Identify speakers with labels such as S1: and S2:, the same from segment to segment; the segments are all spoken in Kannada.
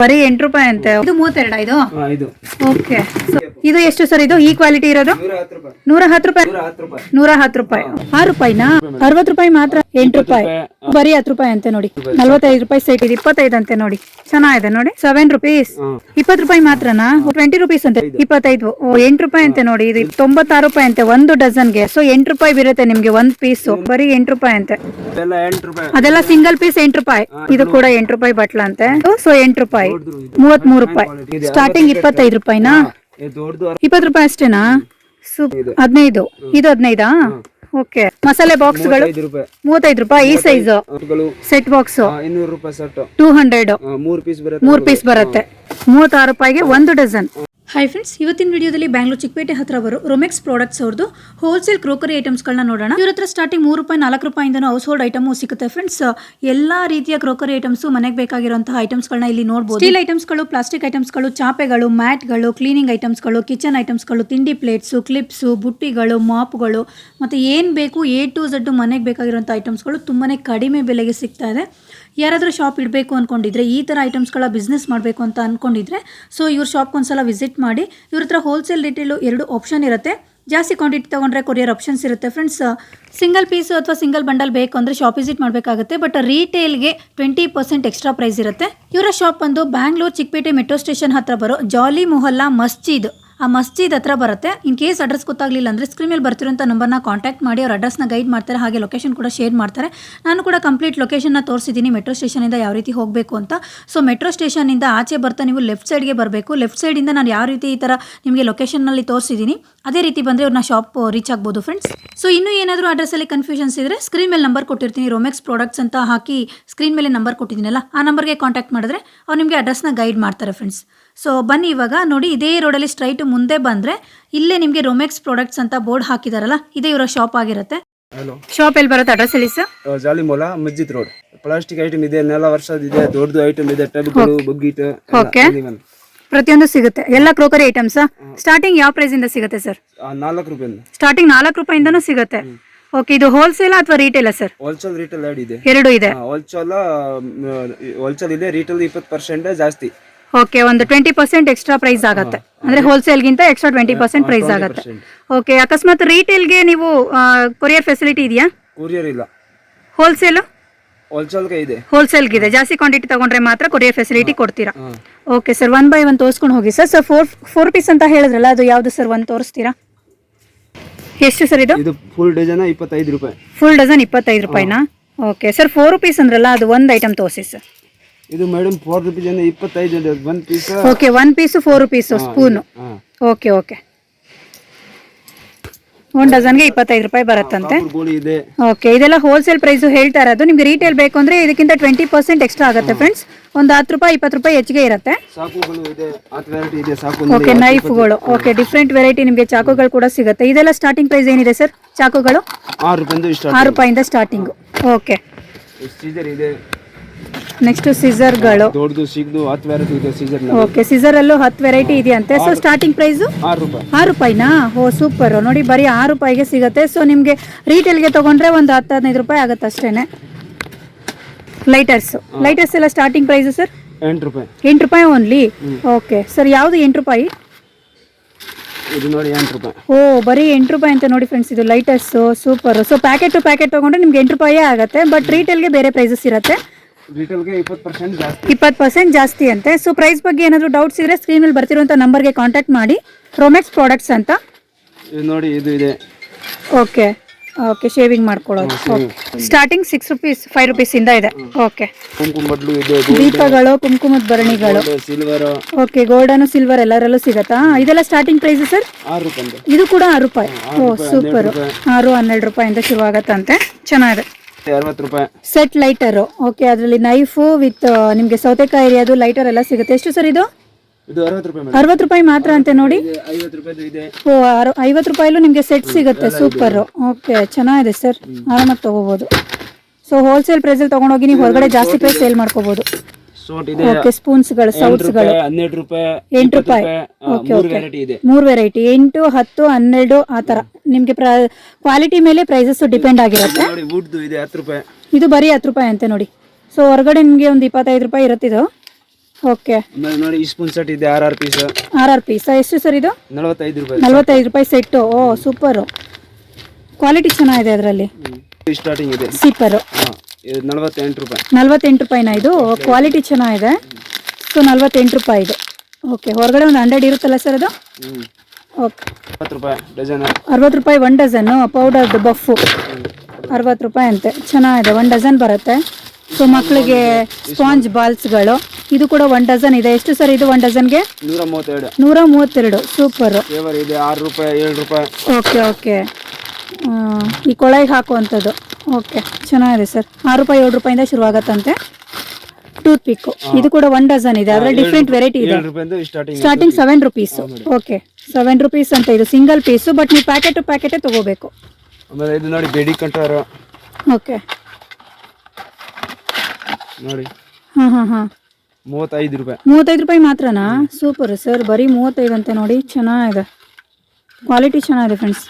S1: ಬರೀ ಎಂಟು ರೂಪಾಯಿ ಅಂತೆ. ಇದು ಮೂವತ್ತೆರಡ ಇದು? ಓಕೆ ಸೊ ಇದು ಎಷ್ಟು ಸರ್ ಇದು? ಈ ಕ್ವಾಲಿಟಿ ಇರೋದು?
S2: ನೂರ ಹತ್ತು ರೂಪಾಯಿ.
S1: ನೂರ ಹತ್ತು ರೂಪಾಯಿ. ಆರು ರೂಪಾಯಿನಾ? ಅರವತ್ತು ರೂಪಾಯಿ ಮಾತ್ರ. ಎಂಟು ರೂಪಾಯಿ. ಬರೀ ಹತ್ತು ರೂಪಾಯಿ ಅಂತೆ ನೋಡಿ. ನಲ್ವತ್ತೈದು ರೂಪಾಯಿ ಸೈಟ್ ಇದೆ. ಇಪ್ಪತ್ತೈದು ಅಂತೆ ನೋಡಿ. ಚೆನ್ನಾಗಿದೆ ನೋಡಿ. ಸೆವೆನ್ ರುಪೀಸ್ ಇಪ್ಪತ್ತು ರೂಪಾಯಿ ಮಾತ್ರನಾ? ಟ್ವೆಂಟಿ ರುಪೀಸ್ ಅಂತೆ. ಇಪ್ಪತ್ತೈದು. ಓ ಎಂಟು ರೂಪಾಯಿ ಅಂತೆ ನೋಡಿ. ಇದು ತೊಂಬತ್ತಾರು ರೂಪಾಯಿ ಅಂತೆ. ಒಂದು ಡಜನ್ಗೆ. ಸೊ ಎಂಟು ರೂಪಾಯಿ ಬೀರುತ್ತೆ ನಿಮ್ಗೆ ಒಂದ್ ಪೀಸ್ ಬರೀ ಎಂಟು ರೂಪಾಯಿ ಅಂತೆ. ಅದೆಲ್ಲ ಸಿಂಗಲ್ ಪೀಸ್ ಎಂಟು ರೂಪಾಯಿ. ಇದು ಕೂಡ ಎಂಟು ರೂಪಾಯಿ ಬಟ್ಲ ಅಂತೆ. ಸೊ ಎಂಟು ರೂಪಾಯಿ. ಮೂವತ್ ಮೂರು ರೂಪಾಯಿ. ಸ್ಟಾರ್ಟಿಂಗ್ ಇಪ್ಪತ್ತೈದು ರೂಪಾಯಿನಾ? ಇಪ್ಪತ್ತು ರೂಪಾಯಿ ಅಷ್ಟೇನಾ? ಸೂಪ್ ಹದಿನೈದು. ಇದು ಹದಿನೈದಾ? ಓಕೆ. ಮಸಾಲೆ ಬಾಕ್ಸ್ಗಳು?
S2: ಗಳು
S1: ಮೂವತ್ತೈದು ರೂಪಾಯಿ. ಈ ಸೈಜ್? Set box?
S2: ಇನ್ನೂರು ರೂಪಾಯಿ ಸೆಟ್
S1: ಟೂ ಹಂಡ್ರೆಡ್.
S2: ಮೂರು ಪೀಸ್ ಬರುತ್ತೆ
S1: ಮೂರು ಪೀಸ್ ಬರುತ್ತೆ. ಮೂವತ್ತಾರು ರೂಪಾಯಿಗೆ ಒಂದು ಡಜನ್. ಹಾಯ್ ಫ್ರೆಂಡ್ಸ್ ಇವತ್ತಿನ ವಿಡಿಯೋದಲ್ಲಿ ಬ್ಯಾಂಗ್ಳೂರ್ ಚಿಕ್ಕಪೇಟೆ ಹತ್ರ ಬರೋ ರೊಮೆಕ್ಸ್ ಪ್ರಾಡಕ್ಟ್ಸ್ ಅವ್ರದ್ದು ಹೋಲ್ಸೇಲ್ ಕ್ರೋಕರಿ ಐಟಮ್ಸ್ಗಳನ್ನ ನೋಡೋಣ. ಇವ್ರ ಹತ್ರ ಸ್ಟಾರ್ಟಿಂಗ್ ಮೂರು ರೂಪಾಯಿ ನಾಲ್ಕು ರೂಪಾಯಿಂದನೂ ಹೌಸ್ ಹೋಲ್ಡ್ ಐಟಮು ಸಿಗುತ್ತೆ ಫ್ರೆಂಡ್ಸ್ ಎಲ್ಲಾ ರೀತಿಯ ಕ್ರೋಕರಿ ಐಟಮ್ಸ್ ಮನೆಗೆ ಬೇಕಾಗಿರುವಂತಹ ಐಟಮ್ಸ್ಗಳನ್ನ ಇಲ್ಲಿ ನೋಡಬಹುದು ಸ್ಟೀಲ್ ಐಟಮ್ಸ್ಗಳು ಪ್ಲಾಸ್ಟಿಕ್ ಐಟಮ್ಸ್ಗಳು ಚಾಪೆಗಳು ಮ್ಯಾಟ್ಗಳು ಕ್ಲೀನಿಂಗ್ ಐಟಮ್ಸ್ಗಳು ಕಿಚನ್ ಐಟಮ್ಸ್ಗಳು ತಿಂಡಿ ಪ್ಲೇಟ್ಸು ಕ್ಲಿಪ್ಸು ಬುಟ್ಟಿಗಳು ಮಾಪ್ಗಳು ಮತ್ತು ಏನು ಬೇಕು ಎ ಟು ಝಡ್ ಮನೆಗೆ ಬೇಕಾಗಿರುವಂಥ ಐಟಮ್ಸ್ಗಳು ತುಂಬಾ ಕಡಿಮೆ ಬೆಲೆಗೆ ಸಿಗ್ತಾ ಇದೆ. ಯಾರಾದರೂ ಶಾಪ್ ಇಡಬೇಕು ಅಂದ್ಕೊಂಡಿದ್ರೆ ಈ ಥರ ಐಟಮ್ಸ್ಗಳ ಬಿಸ್ನೆಸ್ ಮಾಡಬೇಕು ಅಂತ ಅಂದ್ಕೊಂಡಿದ್ರೆ ಸೊ ಇವ್ರ ಶಾಪ್ಗೆ ಒಂದ್ಸಲ ವಿಸಿಟ್ ಮಾಡಿ, ಇವ್ರ ಹತ್ರ ಹೋಲ್ಸೇಲ್ ರಿಟೇಲು ಎರಡು ಆಪ್ಷನ್ ಇರುತ್ತೆ. ಜಾಸ್ತಿ ಕ್ವಾಂಟಿಟಿ ತೊಗೊಂಡ್ರೆ ಕೊರಿಯರ್ ಆಪ್ಷನ್ಸ್ ಇರುತ್ತೆ. ಫ್ರೆಂಡ್ಸ್ ಸಿಂಗಲ್ ಪೀಸು ಅಥವಾ ಸಿಂಗಲ್ ಬಂಡಲ್ ಬೇಕು ಅಂದರೆ ಶಾಪ್ ವಿಸಿಟ್ ಮಾಡಬೇಕಾಗುತ್ತೆ ಬಟ್ ರೀಟೇಲ್ಗೆ ಟ್ವೆಂಟಿ ಪರ್ಸೆಂಟ್ ಎಕ್ಸ್ಟ್ರಾ ಪ್ರೈಸ್ ಇರುತ್ತೆ. ಇವರ ಶಾಪ್ ಬಂದು ಬ್ಯಾಂಗ್ಳೂರ್ ಚಿಕ್ಕಪೇಟೆ ಮೆಟ್ರೋ ಸ್ಟೇಷನ್ ಹತ್ರ ಬರೋ ಜಾಲಿ ಮೊಹಲ್ಲಾ ಮಸ್ಜಿದ್ ಆ ಮಸ್ಜಿದ್ ಹತ್ರ ಬರುತ್ತೆ. ಇನ್ ಕೇಸ್ ಅಡ್ರೆಸ್ ಗೊತ್ತಾಗಲಿಲ್ಲ ಅಂದರೆ ಸ್ಕ್ರೀನ್ ಮೇಲೆ ಬರ್ತಿರೋಂಥ ನಂಬರ್ನ ಕಾಂಟ್ಯಾಕ್ಟ್ ಮಾಡಿ, ಅವ್ರ ಅಡ್ರೆಸ್ನ ಗೈಡ್ ಮಾಡ್ತಾರೆ, ಹಾಗೆ ಲೊಕೇಶನ್ ಕೂಡ ಶೇರ್ ಮಾಡ್ತಾರೆ. ನಾನು ಕೂಡ ಕಂಪ್ಲೀಟ್ ಲೊಕೇಶನ್ನ ತೋರಿಸಿದ್ದೀನಿ ಮೆಟ್ರೋ ಸ್ಟೇಷನಿಂದ ಯಾವ ರೀತಿ ಹೋಗಬೇಕು ಅಂತ. ಸೊ ಮೆಟ್ರೋ ಸ್ಟೇಷನಿಂದ ಆಚೆ ಬರ್ತಾ ನೀವು ಲೆಫ್ಟ್ ಸೈಡ್ಗೆ ಬರಬೇಕು. ಲೆಫ್ಟ್ ಸೈಡಿಂದ ನಾನು ಯಾವ ರೀತಿ ಈ ಥರ ನಿಮಗೆ ಲೊಕೇಶನ್ನಲ್ಲಿ ತೋರಿಸಿದ್ದೀನಿ, ಅದೇ ರೀತಿ ಬಂದರೆ ಅವ್ರನ್ನ ಶಾಪ್ ರೀಚ್ ಆಗ್ಬೋದು ಫ್ರೆಂಡ್ಸ್ ಸೊ ಇನ್ನೂ ಏನಾದರೂ ಅಡ್ರೆಸ್ಸಲ್ಲಿ ಕನ್ಫ್ಯೂಷನ್ಸ್ ಇದ್ದರೆ ಸ್ಕ್ರೀನ್ ಮೇಲೆ ನಂಬರ್ ಕೊಟ್ಟಿರ್ತೀನಿ ರೋಮೆಕ್ಸ್ ಪ್ರಾಡಕ್ಟ್ಸ್ ಅಂತ ಹಾಕಿ ಸ್ಕ್ರೀನ್ ಮೇಲೆ ನಂಬರ್ ಕೊಟ್ಟಿದ್ದೀನಲ್ಲ, ಆ ನಂಬರ್ಗೆ ಕಾಂಟ್ಯಾಕ್ಟ್ ಮಾಡಿದ್ರೆ ಅವ್ರು ನಿಮಗೆ ಅಡ್ರೆಸ್ನ ಗೈಡ್ ಮಾಡ್ತಾರೆ ಫ್ರೆಂಡ್ಸ್ ಸೊ ಬನ್ನಿ ಇವಾಗ. ನೋಡಿ ಇದೇ ರೋಡಲ್ಲಿ ಸ್ಟ್ರೈಟ್ ಮುಂದೆ ಬಂದರೆ ಇಲ್ಲೇ ನಿಮಗೆ ರೊಮೆಕ್ಸ್ ಪ್ರಾಡಕ್ಟ್ಸ್ ಅಂತ ಬೋರ್ಡ್ ಹಾಕಿದಾರಲ್ಲ ಇದೇ ಇವರ ಶಾಪ್ ಆಗಿರುತ್ತೆ.
S2: ಹಲೋ
S1: ಶಾಪ್ ಎಲ್ಲಿ ಬರುತ್ತೆ ಅಡ್ರೆಸ್ ಹೇಳಿ sir
S2: Jalimola Masjid road plastic item ಇದೆ ನೆಲ ವರ್ಷದ ಇದೆ ದೊಡ್ಡದು ಐಟಮ್ ಇದೆ ಟಬ್ಗಳು ಬಗ್ಗಿಟ್
S1: ಓಕೆ ಪ್ರತಿಯೊಂದು ಸಿಗುತ್ತೆ. ಎಲ್ಲ ಕ್ರೋಕರಿ ಐಟಮ್ಸ್ ಸ್ಟಾರ್ಟಿಂಗ್ ಯಾವ ಪ್ರೈಸ್ ಇಂದ ಸಿಗುತ್ತೆ ಸರ್
S2: ನಾಲ್ಕು ರೂಪಾಯಿಂದ.
S1: ಸ್ಟಾರ್ಟಿಂಗ್ ನಾಲ್ಕು ರೂಪಾಯಿಂದನೂ ಸಿಗುತ್ತೆ. ಓಕೆ ಇದು ಹೋಲ್ಸೇಲ್ ಅಥವಾ ರಿಟೇಲ್ ಸರ್
S2: ಹೋಲ್ಸೇಲ್ ರಿಟೇಲ್ ಎರಡು ಇದೆ.
S1: ಎರಡು ಇದೆ
S2: ಹೋಲ್ಸೇಲ್ ಹೋಲ್ಸೇಲ್ ಇದೆ ರಿಟೇಲ್ ಇಪ್ಪತ್ತು ಪರ್ಸೆಂಟ್ ಜಾಸ್ತಿ.
S1: ಓಕೆ ಒಂದು ಟ್ವೆಂಟಿ ಪರ್ಸೆಂಟ್ ಎಕ್ಸ್ಟ್ರಾ ಪ್ರೈಸ್ ಆಗುತ್ತೆ. ಅಂದ್ರೆ ಹೋಲ್ಸೇಲ್ಗಿಂತ ಎಕ್ಸ್ಟ್ರಾ ಟ್ವೆಂಟಿ ಪರ್ಸೆಂಟ್ ಪ್ರೈಸ್ ಆಗುತ್ತೆ. ಓಕೆ ಅಕಸ್ಮಾತ್ ರೀಟೇಲ್ಗೆ ನೀವು ಕೊರಿಯರ್ ಫೆಸಿಲಿಟಿ ಇದೆಯಾ?
S2: ಕೊರಿಯರ್ ಇಲ್ಲ.
S1: ಹೋಲ್ಸೇಲ್
S2: ಹೋಲ್ಸೇಲ್ಗೆ ಇದೆ.
S1: ಹೋಲ್ಸೇಲ್ಗಿದೆ ಜಾಸ್ತಿ ಕ್ವಾಂಟಿಟಿ ತಗೊಂಡ್ರೆ ಮಾತ್ರ ಕೊರಿಯರ್ ಫೆಸಿಲಿಟಿ ಕೊಡ್ತೀರಾ? Okay sir one by one ತೋರಿಸ್ಕೊಂಡು ಹೋಗಿ. Sir sir four four piece ಅಂತ ಹೇಳಿದ್ರಲ್ಲ ಅದು ಯಾವುದು ಸರ್ ಒಂದು ತೋರಿಸ್ತೀರಾ? ಎಷ್ಟು ಸರ್ ಇದು?
S2: ಇದು ಫುಲ್ ಡಜನ್ ಇಪ್ಪತ್ತೈದು ರೂಪಾಯಿ.
S1: ಫುಲ್ ಡಜನ್ ಇಪ್ಪತ್ತೈದು ರೂಪಾಯಿನಾ? ಓಕೆ ಸರ್ ಫೋರ್ ರುಪೀಸ್ ಅಂದ್ರಲ್ಲ ಅದು ಒಂದು ಐಟಮ್ ತೋರಿಸಿ ಸರ್
S2: ಇದು ಮೇಡಮ್ ಫೋರ್ ರುಪೀಸ್ ಅಂದ್ರೆ ಇಪ್ಪತ್ತೈದು ಒಂದು piece
S1: okay one piece four rupees spoon okay okay ಒಂದು ಡಜನ್ಗೆ ಇಪ್ಪತ್ತೈದು ರೂಪಾಯಿ ಬರುತ್ತಂತೆ.
S2: ಇದೆ.
S1: ಓಕೆ ಇದೆಲ್ಲ ಹೋಲ್ಸೇಲ್ ಪ್ರೈಸು ಹೇಳ್ತಾರೆ ಅದು ನಿಮ್ಗೆ ರೀಟೇಲ್ ಬೇಕು ಅಂದರೆ ಇದಕ್ಕಿಂತ ಟ್ವೆಂಟಿ ಪರ್ಸೆಂಟ್ ಎಕ್ಸ್ಟ್ರಾ ಆಗುತ್ತೆ ಫ್ರೆಂಡ್ಸ್ ಒಂದು ಹತ್ತು ರೂಪಾಯಿ ಇಪ್ಪತ್ತು ರೂಪಾಯಿ ಹೆಚ್ಚಿಗೆ ಇರುತ್ತೆ.
S2: ಇದೆ ಇದೆ
S1: ಓಕೆ ನೈಫ್ಗಳು ಓಕೆ ಡಿಫ್ರೆಂಟ್ ವೆರೈಟಿ ನಿಮಗೆ ಚಾಕುಗಳು ಕೂಡ ಸಿಗುತ್ತೆ. ಇದೆಲ್ಲ ಸ್ಟಾರ್ಟಿಂಗ್ ಪ್ರೈಸ್ ಏನಿದೆ ಸರ್ ಚಾಕುಗಳು?
S2: ಆರು ರೂಪಾಯಿಂದ
S1: ಸ್ಟಾರ್ಟಿಂಗು ಓಕೆ
S2: ಇದೆ.
S1: ನೆಕ್ಸ್ಟ್ ಸೀಸರ್ಗಳು
S2: ದೊಡ್ಡದು ಸಿಗ್ದು ಹತ್ತು ವೆರೈಟಿ ಇದೆ ಸೀಸರ್
S1: ಓಕೆ ಸಿಸರಲ್ಲೂ ಹತ್ತು ವೆರೈಟಿ ಇದೆಯಂತೆ. ಸೊ ಸ್ಟಾರ್ಟಿಂಗ್ ಪ್ರೈಸು
S2: ಆರು ರೂಪಾಯಿ.
S1: ಆರು ರೂಪಾಯಿನಾ? ಓ ಸೂಪರ್ ನೋಡಿ ಬರೀ ಆರು ರೂಪಾಯಿಗೆ ಸಿಗುತ್ತೆ. ಸೊ ನಿಮಗೆ ರೀಟೇಲ್ಗೆ ತಗೊಂಡ್ರೆ ಒಂದು ಹತ್ತು ಹದಿನೈದು ರೂಪಾಯಿ ಆಗುತ್ತೆ ಅಷ್ಟೇ ಲೈಟರ್ಸ್ ಲೈಟರ್ಸ್ ಎಲ್ಲ ಸ್ಟಾರ್ಟಿಂಗ್ ಪ್ರೈಸು ಸರ್?
S2: ಎಂಟು ರೂಪಾಯಿ.
S1: ಎಂಟು ರೂಪಾಯಿ ಓನ್ಲಿ ಓಕೆ ಸರ್ ಯಾವುದು ಎಂಟು ರೂಪಾಯಿ?
S2: ಇದು ನೋಡಿ ಎಂಟು ರೂಪಾಯಿ.
S1: ಓ ಬರೀ ಎಂಟು ರೂಪಾಯಿ ಅಂತ ನೋಡಿ ಫ್ರೆಂಡ್ಸ್ ಇದು lighters super so packet to packet ತೊಗೊಂಡ್ರೆ ನಿಮ್ಗೆ ಎಂಟು ರೂಪಾಯೇ ಆಗುತ್ತೆ. ಬಟ್ ರೀಟೇಲ್ಗೆ ಬೇರೆ ಪ್ರೈಸಸ್ ಇರುತ್ತೆ.
S2: ರಿಟೇಲ್ಗೆ ಇಪ್ಪತ್ತು ಪರ್ಸೆಂಟ್ ಜಾಸ್ತಿ.
S1: ಇಪ್ಪತ್ತು ಪರ್ಸೆಂಟ್ ಜಾಸ್ತಿ ಅಂತೆ. ಸೊ ಪ್ರೈಸ್ ಬಗ್ಗೆ ಏನಾದರೂ ಡೌಟ್ಸ್ ಇದ್ರೆ ಸ್ಕ್ರೀನ್ ಮೇಲೆ ಬರ್ತಿರುವಂಥ ನಂಬರ್ಗೆ ಕಾಂಟ್ಯಾಕ್ಟ್ ಮಾಡಿ. ಪ್ರೊಮೆಕ್ಸ್ ಪ್ರಾಡಕ್ಟ್ಸ್ ಅಂತ.
S2: ಇದು ನೋಡಿ ಇದು ಇದೆ.
S1: ಓಕೆ ಓಕೆ ಶೇವಿಂಗ್ ಮಾಡ್ಕೊಳ್ಳೋದು. Starting six rupees five rupees ಇಂದ ಇದೆ. ಓಕೆ
S2: ಇದೆ
S1: ದೀಪಗಳು ಕುಂಕುಮದ ಭರಣಿಗಳು
S2: ಸಿಲ್ವರ್
S1: ಓಕೆ ಗೋಲ್ಡನ್ ಸಿಲ್ವರ್ ಎಲ್ಲರಲ್ಲೂ ಸಿಗತ್ತಾ? ಇದೆಲ್ಲ ಸ್ಟಾರ್ಟಿಂಗ್ ಪ್ರೈಸ್ ಸರ್
S2: ಆರು ರೂಪಾಯಿ
S1: ಇದು ಕೂಡ ಆರು ರೂಪಾಯಿ. ಓ ಸೂಪರ್ ಆರು ಹನ್ನೆರಡು ರೂಪಾಯಿಂದ ಶುರು ಆಗತ್ತಂತೆ ಚೆನ್ನಾಗಿದೆ.
S2: ಅರವತ್ತು ರೂಪಾಯಿ.
S1: ಸೆಟ್ ಲೈಟರು ಓಕೆ ಅದರಲ್ಲಿ ನೈಫು ವಿತ್ ನಿಮಗೆ ಸೌತೆಕಾಯಿ ಅದು ಲೈಟರ್ ಎಲ್ಲ ಸಿಗುತ್ತೆ. ಎಷ್ಟು ಸರ್ ಇದು?
S2: ಇದು ಅರವತ್ತು ರೂಪಾಯಿ ಮೇಡಮ್.
S1: ಅರವತ್ತು ರೂಪಾಯಿ ಮಾತ್ರ ಅಂತೆ ನೋಡಿ.
S2: ಐವತ್ತು ರೂಪಾಯಿದು ಇದೆ.
S1: ಓ ಐವತ್ತು ರೂಪಾಯಿಲೂ ನಿಮಗೆ ಸೆಟ್ ಸಿಗುತ್ತೆ. ಸೂಪರ್ ಓಕೆ ಚೆನ್ನಾಗಿದೆ ಸರ್ ಆರಾಮಾಗಿ ತೊಗೋಬೋದು. ಸೊ ಹೋಲ್ಸೇಲ್ ಪ್ರೈಸಲ್ಲಿ ತಗೊಂಡೋಗಿ ನೀವು ಹೊರಗಡೆ ಜಾಸ್ತಿ ಪ್ರೈಸ್ ಸೇಲ್ ಮಾಡ್ಕೋಬೋದು. ಓಕೆ ಸ್ಪೂನ್ಸ್ಗಳು ಸೌಟ್ಸ್ಗಳು
S2: ಹನ್ನೆರಡು ರೂಪಾಯಿ
S1: ಎಂಟು ರೂಪಾಯಿ. ಓಕೆ
S2: ಮೂರು
S1: ಓಕೆ ಮೂರು ವೆರೈಟಿ ಎಂಟು ಹತ್ತು ಹನ್ನೆರಡು ಆ ತರ ನಿಮಗೆ ಕ್ವಾಲಿಟಿ ಮೇಲೆ ಪ್ರೈಸಸ್ ಡಿಪೆಂಡ್ ಆಗಿರುತ್ತೆ.
S2: ಇದೆ
S1: ಬರೀ ಹತ್ತು ರೂಪಾಯಿ ಅಂತೆ ನೋಡಿ. ಸೊ ಹೊರಗಡೆ ನಿಮಗೆ ಒಂದು ಇಪ್ಪತ್ತೈದು ರೂಪಾಯಿ ಇರುತ್ತಿದ್ದು ಓಕೆ
S2: ನೋಡಿ ಈ ಸ್ಪೂನ್ ಸೆಟ್ ಇದೆ ಆರ್ ಆರ್ ಪೀಸ್
S1: ಆರ್ ಆರ್ ಪೀಸ್ ಎಷ್ಟು ಸರ್ ಇದು?
S2: ನಲವತ್ತೈದು ರೂಪಾಯಿ
S1: ನಲ್ವತ್ತೈದು ರೂಪಾಯಿ ಸೆಟ್ ಓ ಸೂಪರ್ ಕ್ವಾಲಿಟಿ ಚೆನ್ನಾಗಿದೆ ಅದರಲ್ಲಿ.
S2: ಸ್ಟಾರ್ಟಿಂಗ್ ಇದೆ
S1: ಸೀಪರು
S2: ನಲವತ್ತೆಂಟು ರೂಪಾಯಿ.
S1: ನಲ್ವತ್ತೆಂಟು ರೂಪಾಯಿನ ಇದು? ಕ್ವಾಲಿಟಿ ಚೆನ್ನಾಗಿದೆ. ಸೊ ನಲ್ವತ್ತೆಂಟು ರೂಪಾಯಿ ಇದು. ಓಕೆ ಹೊರಗಡೆ ಒಂದು ಹಂಡ್ರೆಡ್ ಇರುತ್ತಲ್ಲ ಸರ್ ಅದು? ಓಕೆ ಅರವತ್ತು ರೂಪಾಯಿ ಒನ್ ಡಜನ್ನು ಪೌಡರ್ದು ಬಫ್ಫು ಅರವತ್ತು ರೂಪಾಯಿ ಅಂತೆ. ಚೆನ್ನಾಗಿದೆ ಒನ್ ಡಜನ್ ಬರುತ್ತೆ. ಸೊ ಮಕ್ಕಳಿಗೆ ಸ್ಪಾಂಜ್ ಬಾಲ್ಸ್ಗಳು ಇದು ಕೂಡ ಒನ್ ಡಜನ್ ಇದೆ. ಎಷ್ಟು ಸರ್ ಇದು ಒನ್ ಡಜನ್ಗೆ
S2: ನೂರ ಮೂವತ್ತೆರಡು.
S1: ಸೂಪರು ಓಕೆ ಓಕೆ ಈ ಕೊಳಗೆ ಹಾಕುವಂಥದ್ದು. ಓಕೆ ಚೆನ್ನಾಗಿದೆ ಸರ್. ಆರು ರೂಪಾಯಿ ಏಳು ರೂಪಾಯಿಂದ ಶುರುವಾಗತ್ತಂತೆ. ಟೂತ್ ಪಿಕ್ಕು ಇದು ಕೂಡ ಒನ್ ಡಜನ್ ಇದೆ ಅದರಲ್ಲಿ ಡಿಫ್ರೆಂಟ್ ವೆರೈಟಿ ಇದೆ.
S2: Starting
S1: seven rupees okay seven rupees ಅಂತ ಇದು ಸಿಂಗಲ್ ಪೀಸು ಬಟ್ ನೀವು ಪ್ಯಾಕೆಟ್ ಟು ಪ್ಯಾಕೆಟೇ ತಗೋಬೇಕು.
S2: ಆಮೇಲೆ ಇದು ನೋಡಿ ಬೇಡಿ ಕಂಟ್ರೋರ್
S1: ಓಕೆ
S2: ನೋಡಿ.
S1: ಹಾಂ ಹಾಂ ಹಾಂ.
S2: ಮೂವತ್ತೈದು ರೂಪಾಯಿ.
S1: ಮೂವತ್ತೈದು ರೂಪಾಯಿ ಮಾತ್ರನಾ? ಸೂಪರ್ ಸರ್ ಬರೀ ಮೂವತ್ತೈದು ಅಂತ ನೋಡಿ ಚೆನ್ನಾಗಿದೆ. ಕ್ವಾಲಿಟಿ ಚೆನ್ನಾಗಿದೆ ಫ್ರೆಂಡ್ಸ್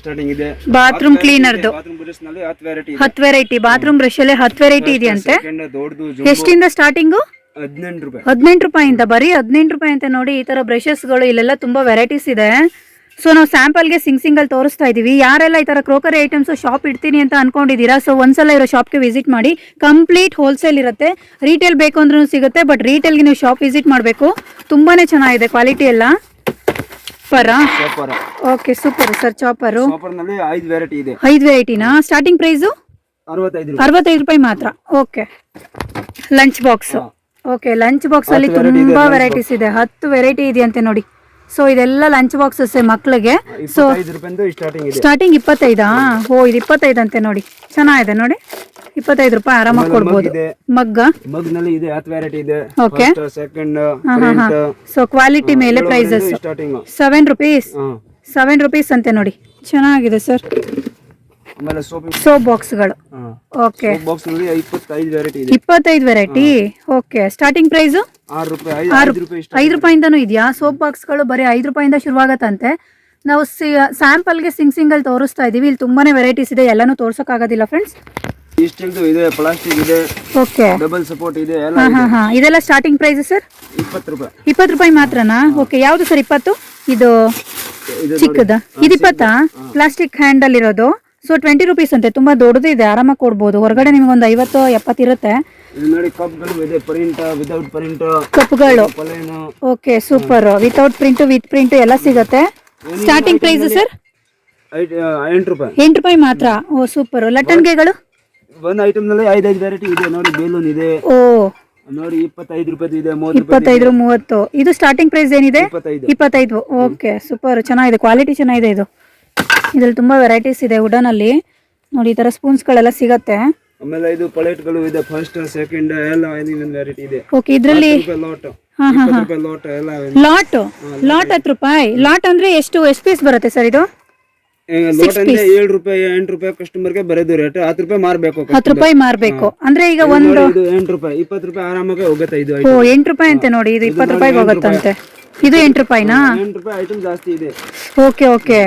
S2: ಸ್ಟಾರ್ಟಿಂಗ್ ಇದೆ.
S1: ಬಾತ್ರೂಮ್ ಕ್ಲೀನರ್ದು
S2: ಬಾತ್ರೂಮ್ ಬ್ರಷ್ನಲ್ಲಿ ಹತ್ತು ವೆರೈಟಿ ಇದೆ.
S1: ಹತ್ತು ವೆರೈಟಿ ಬಾತ್ರೂಮ್ ಬ್ರಷಲ್ಲೇ ಹತ್ತು ವೆರೈಟಿ ಇದೆಯಂತೆ
S2: ದೊಡ್ಡದು
S1: ಎಷ್ಟಿಂದ ಸ್ಟಾರ್ಟಿಂಗು
S2: ಹದಿನೆಂಟು ರೂಪಾಯಿ.
S1: ಹದಿನೆಂಟು ರೂಪಾಯಿಂದ ಬರೀ ಹದಿನೆಂಟು ರೂಪಾಯಿ ಅಂತ ನೋಡಿ ಈ ಥರ ಬ್ರಷಸ್ಗಳು ಇಲ್ಲೆಲ್ಲ ತುಂಬಾ ವೆರೈಟೀಸ್ ಇದೆ. ಸೊ ನಾವು ಸ್ಯಾಂಪಲ್ಗೆ ಸಿಂಗ್ ಸಿಂಗಲ್ ತೋರಿಸ್ತಾ ಇದ್ದೀವಿ ಯಾರೆಲ್ಲ ಈ ತರ ಕ್ರೋಕರಿ ಐಟಮ್ಸ್ ಶಾಪ್ ಇಡ್ತೀನಿ ಅಂತ ಅನ್ಕೊಂಡಿದ್ದೀರಾ? ಸೊ ಒಂದ್ಸಲ ಇರೋ ಶಾಪ್ಗೆ ವಿಸಿಟ್ ಮಾಡಿ. ಕಂಪ್ಲೀಟ್ ಹೋಲ್ಸೇಲ್ ಇರುತ್ತೆ. ರೀಟೇಲ್ ಬೇಕು ಅಂದ್ರೂ ಸಿಗುತ್ತೆ ಬಟ್ ರೀಟೇಲ್ಗೆ ನೀವು ಶಾಪ್ ವಿಸಿಟ್ ಮಾಡಬೇಕು. ತುಂಬಾ ಚೆನ್ನಾಗಿದೆ ಕ್ವಾಲಿಟಿ ಎಲ್ಲ. ಪರಾ
S2: super
S1: okay super sir chopper
S2: ಚಾಪರ್ನಲ್ಲಿ ಐದು ವೆರೈಟಿ ಇದೆ.
S1: ಐದು ವೆರೈಟಿನಾ ಸ್ಟಾರ್ಟಿಂಗ್ ಪ್ರೈಸ್
S2: ಅರವತ್ತೈದು ರೂಪಾಯಿ.
S1: ಮಾತ್ರ. Okay lunch box okay lunch box ಅಲ್ಲಿ ತುಂಬಾ ವೆರೈಟೀಸ್ ಇದೆ. ಹತ್ತು ವೆರೈಟಿ ಇದೆಯಂತೆ ನೋಡಿ. ಸೊ ಇದೆಲ್ಲ ಲಂಚ್ ಬಾಕ್ಸಸ್ ಮಕ್ಕಳಿಗೆ ಸೊ
S2: ಸ್ಟಾರ್ಟಿಂಗ್
S1: ಇಪ್ಪತ್ತೈದಾ ಓ ಇದು. ಇಪ್ಪತ್ತೈದು? ಅಂತೆ ನೋಡಿ. ಚೆನ್ನಾಗಿದೆ ನೋಡಿ. ಇಪ್ಪತ್ತೈದು ರೂಪಾಯಿ ಆರಾಮಾಗಿ ಕೊಡ್ಬೋದು. ಮಗ್ಗ?
S2: ಮಗ್ನಲ್ಲಿ ಇದೆ. ಹತ್ತು ವೆರೈಟಿ ಇದೆ
S1: ಓಕೆ
S2: ಸೆಕೆಂಡ್
S1: ಸೊ ಕ್ವಾಲಿಟಿ ಮೇಲೆ prices
S2: starting
S1: seven rupees seven rupees ಅಂತೆ ನೋಡಿ. ಚೆನ್ನಾಗಿದೆ ಸರ್
S2: ಆಮೇಲೆ ಸೋಪ್
S1: ಬಾಕ್ಸ್ಗಳು ಓಕೆ
S2: ಬಾಕ್ಸ್ನಲ್ಲಿ ಇಪ್ಪತ್ತೈದು ವೆರೈಟಿ ಇದೆ.
S1: ಇಪ್ಪತ್ತೈದು ವೆರೈಟಿ ಓಕೆ ಸ್ಟಾರ್ಟಿಂಗ್ ಪ್ರೈಸು
S2: ಆರು ರೂಪಾಯಿ ಐದು
S1: ರೂಪಾಯಿಂದನೂ ಇದೆಯಾ? ಸೋಪ್ ಬಾಕ್ಸ್ಗಳು ಬರೀ ಐದು ರೂಪಾಯಿಂದ ಶುರುವಾಗತ್ತಂತೆ. ನಾವು ಸಿ ಸ್ಯಾಂಪಲ್ಗೆ ಸಿಂಗ್ ಸಿಂಗಲ್ ತೋರಿಸ್ತಾ ಇದೀವಿ. ಇಲ್ಲಿ ತುಂಬಾನೇ ವೆರೈಟೀಸ್ ಇದೆ. ಎಲ್ಲಾನು ತೋರ್ಸೋಕ್ಕಾಗೋದಿಲ್ಲ ಫ್ರೆಂಡ್ಸ್
S2: ಇದೆ ಪ್ಲಾಸ್ಟಿಕ್ ಇದೆ
S1: ಓಕೆ
S2: ಡಬಲ್ ಸಪೋರ್ಟ್ ಇದೆ ಎಲ್ಲ
S1: ಹಾ ಹಾ ಹಾ. ಇದೆಲ್ಲ ಸ್ಟಾರ್ಟಿಂಗ್ ಪ್ರೈಸ್ ಸರ್
S2: ಇಪ್ಪತ್ತು ರೂಪಾಯಿ.
S1: ಇಪ್ಪತ್ತು ರೂಪಾಯಿ ಮಾತ್ರನಾ? ಓಕೆ ಯಾವುದು ಸರ್ ಇಪ್ಪತ್ತು? ಇದು
S2: ಇದು
S1: ಚಿಕ್ಕದ? ಇದು ಇಪ್ಪತ್ತಾ? ಪ್ಲಾಸ್ಟಿಕ್ ಹ್ಯಾಂಡಲ್ ಇರೋದು ಸೊ ಟ್ವೆಂಟಿ ರುಪೀಸ್ ಅಂತೆ. ತುಂಬಾ ದೊಡ್ಡದು ಇದೆ. ಆರಾಮಾಗಿ ಕೊಡ್ಬೋದು. ಹೊರಗಡೆ ನಿಮ್ಗೆ ಒಂದು ಐವತ್ತು ಎಪ್ಪತ್ತು ಇರುತ್ತೆ.
S2: ಕಪ್ಗಳು
S1: okay super without print with print ಎಲ್ಲ ಸಿಗುತ್ತೆ. ಸ್ಟಾರ್ಟಿಂಗ್ ಪ್ರೈಸ್ ಸರ್
S2: ಎಂಟು ರೂಪಾಯಿ.
S1: ಎಂಟು ರೂಪಾಯಿ ಮಾತ್ರ. ಓ ಸೂಪರ್ ಲಟ್ಟಣಿಗೆಗಳು
S2: ಒಂದು ಐಟಮ್ನಲ್ಲಿ ಐದೈದು ವೆರೈಟಿ ಇದೆ. ನೋಡಿ ಬೇಲೂನ್ ಇದೆ.
S1: ಓ.
S2: ನೋಡಿ ಇಪ್ಪತ್ತೈದು ರೂಪಾಯಿ ಇದೆ
S1: ಇಪ್ಪತ್ತೈದು ಮೂವತ್ತು. ಇದು ಸ್ಟಾರ್ಟಿಂಗ್ ಪ್ರೈಸ್ ಏನಿದೆ?
S2: ಇಪ್ಪತ್ತೈದು.
S1: ಓಕೆ ಸೂಪರ್ ಚೆನ್ನಾಗಿದೆ. ಕ್ವಾಲಿಟಿ ಚೆನ್ನಾಗಿದೆ ಇದು. ಇದ್ರಲ್ಲಿ ತುಂಬಾ ವೆರೈಟೀಸ್ ಇದೆ ವುಡನ್ ಅಲ್ಲಿ ನೋಡಿ ಈ ತರ ಸ್ಪೂನ್ಸ್ ಗಳೆಲ್ಲ ಸಿಗತ್ತೆ.
S2: ಆಮೇಲೆ ಇದು ಪ್ಲೇಟ್ಗಳು ಇದೆ ಫಸ್ಟ್ ಸೆಕೆಂಡ್ ಎಲ್ಲ ಇನ್ನೊಂದು ವೆರೈಟಿ ಇದೆ.
S1: ಓಕೆ ಇದ್ರಲ್ಲಿ
S2: ಲಾಟ್ ಲಾಟ್ ಎಲ್ಲ
S1: ಲಾಟ್ ಲಾಟ್ ಹತ್ತು ರೂಪಾಯಿ? ಲಾಟ್ ಅಂದ್ರೆ ಎಷ್ಟು ಎಷ್ಟು ಪೀಸ್ ಬರುತ್ತೆ ಸರ್ ಇದು?
S2: ಲಾಟ್ ಅಂದ್ರೆ ಏಳು ರೂಪಾಯಿ ಎಂಟು ರೂಪಾಯಿ ಕಸ್ಟಮರ್ಗೆ ಬರೋದು ರೇಟ್ ಹತ್ತು ರೂಪಾಯಿ ಮಾರ್ಬೇಕು
S1: ಹತ್ತು ರೂಪಾಯಿ ಮಾರ್ಬೇಕು. ಅಂದ್ರೆ ಈಗ ಒಂದು
S2: ಎಂಟು ರೂಪಾಯಿ ಇಪ್ಪತ್ತು ರೂಪಾಯಿ ಆರಾಮಾಗಿ ಹೋಗುತ್ತೆ ಇದು
S1: ಓ ಎಂಟು ರೂಪಾಯಿ ಅಂತೆ ನೋಡಿ ಇದು ಇಪ್ಪತ್ತು ರೂಪಾಯಿಗೆ ಹೋಗುತ್ತಂತೆ. ಇದು ಎಂಟು ರೂಪಾಯಿನಾ?
S2: ಎಂಟು ರೂಪಾಯಿ ಐಟಮ್ ಜಾಸ್ತಿ ಇದೆ.
S1: ಓಕೆ ಓಕೆ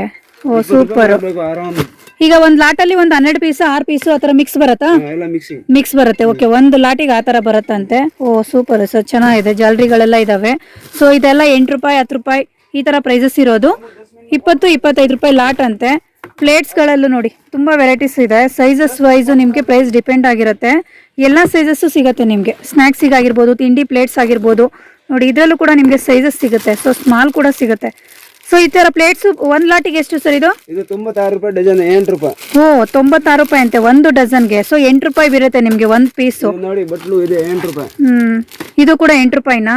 S1: ಓ ಸೂಪರ್.
S2: ಆರಾಮ್.
S1: ಈಗ ಒಂದ್ ಲಾಟಲ್ಲಿ ಒಂದು ಹನ್ನೆರಡು ಪೀಸ್ ಆರ್ ಪೀಸ್ ಆತರ ಮಿಕ್ಸ್ ಬರುತ್ತಾ?
S2: ಹಾ, ಎಲ್ಲ ಮಿಕ್ಸಿಂಗ್
S1: ಮಿಕ್ಸ್ ಬರುತ್ತೆ ಓಕೆ ಒಂದು ಲಾಟಿಗೆ ಆತರ ಬರುತ್ತಂತೆ. ಓ ಸೂಪರ್ ಸರ್ ಚೆನ್ನಾಗಿದೆ. ಜಾಲರಿಗಳೆಲ್ಲ ಇದಾವೆ. ಸೊ ಇದೆಲ್ಲ ಎಂಟು ರೂಪಾಯಿ ಹತ್ತು ರೂಪಾಯಿ ಈ ತರ ಪ್ರೈಸಸ್ ಇರೋದು. ಇಪ್ಪತ್ತು ಇಪ್ಪತ್ತೈದು ರೂಪಾಯಿ ಲಾಟ್ ಅಂತೆ. ಪ್ಲೇಟ್ಸ್ಗಳಲ್ಲೂ ನೋಡಿ ತುಂಬ ವೆರೈಟೀಸ್ ಇದೆ. ಸೈಜಸ್ ವೈಸು ನಿಮಗೆ ಪ್ರೈಸ್ ಡಿಪೆಂಡ್ ಆಗಿರುತ್ತೆ. ಎಲ್ಲ ಸೈಜಸ್ಸು ಸಿಗುತ್ತೆ ನಿಮಗೆ. ಸ್ನ್ಯಾಕ್ಸಿಗಾಗಿರ್ಬೋದು ತಿಂಡಿ ಪ್ಲೇಟ್ಸ್ ಆಗಿರ್ಬೋದು. ನೋಡಿ ಇದರಲ್ಲೂ ಕೂಡ ನಿಮಗೆ ಸೈಜಸ್ ಸಿಗುತ್ತೆ. ಸೊ ಸ್ಮಾಲ್ ಕೂಡ ಸಿಗುತ್ತೆ. ಸೊ ಈ ತರ ಪ್ಲೇಟ್ಸ್ ಒಂದ್ ಲಾಟಿಗೆ ಎಷ್ಟು ಸರ್ ಇದು?
S2: ಇದು ತೊಂಬತ್ತಾರು ರೂಪಾಯಿ ಡಜನ್ ಎಂಟು ರೂಪಾಯಿ.
S1: ಓ ತೊಂಬತ್ತಾರು ರೂಪಾಯಿ ಅಂತೆ ಒಂದು ಡಜನ್ಗೆ ಸೊ ಎಂಟು ರೂಪಾಯಿ ಬೀರುತ್ತೆ ನಿಮ್ಗೆ ಒಂದ್ ಪೀಸ್
S2: ಇದು ನೋಡಿ ಬಟ್ಲು ಇದೆ ಎಂಟು ರೂಪಾಯಿ.
S1: ಹ್ಮ್. ಇದು ಕೂಡ ಎಂಟು ರೂಪಾಯಿನಾ?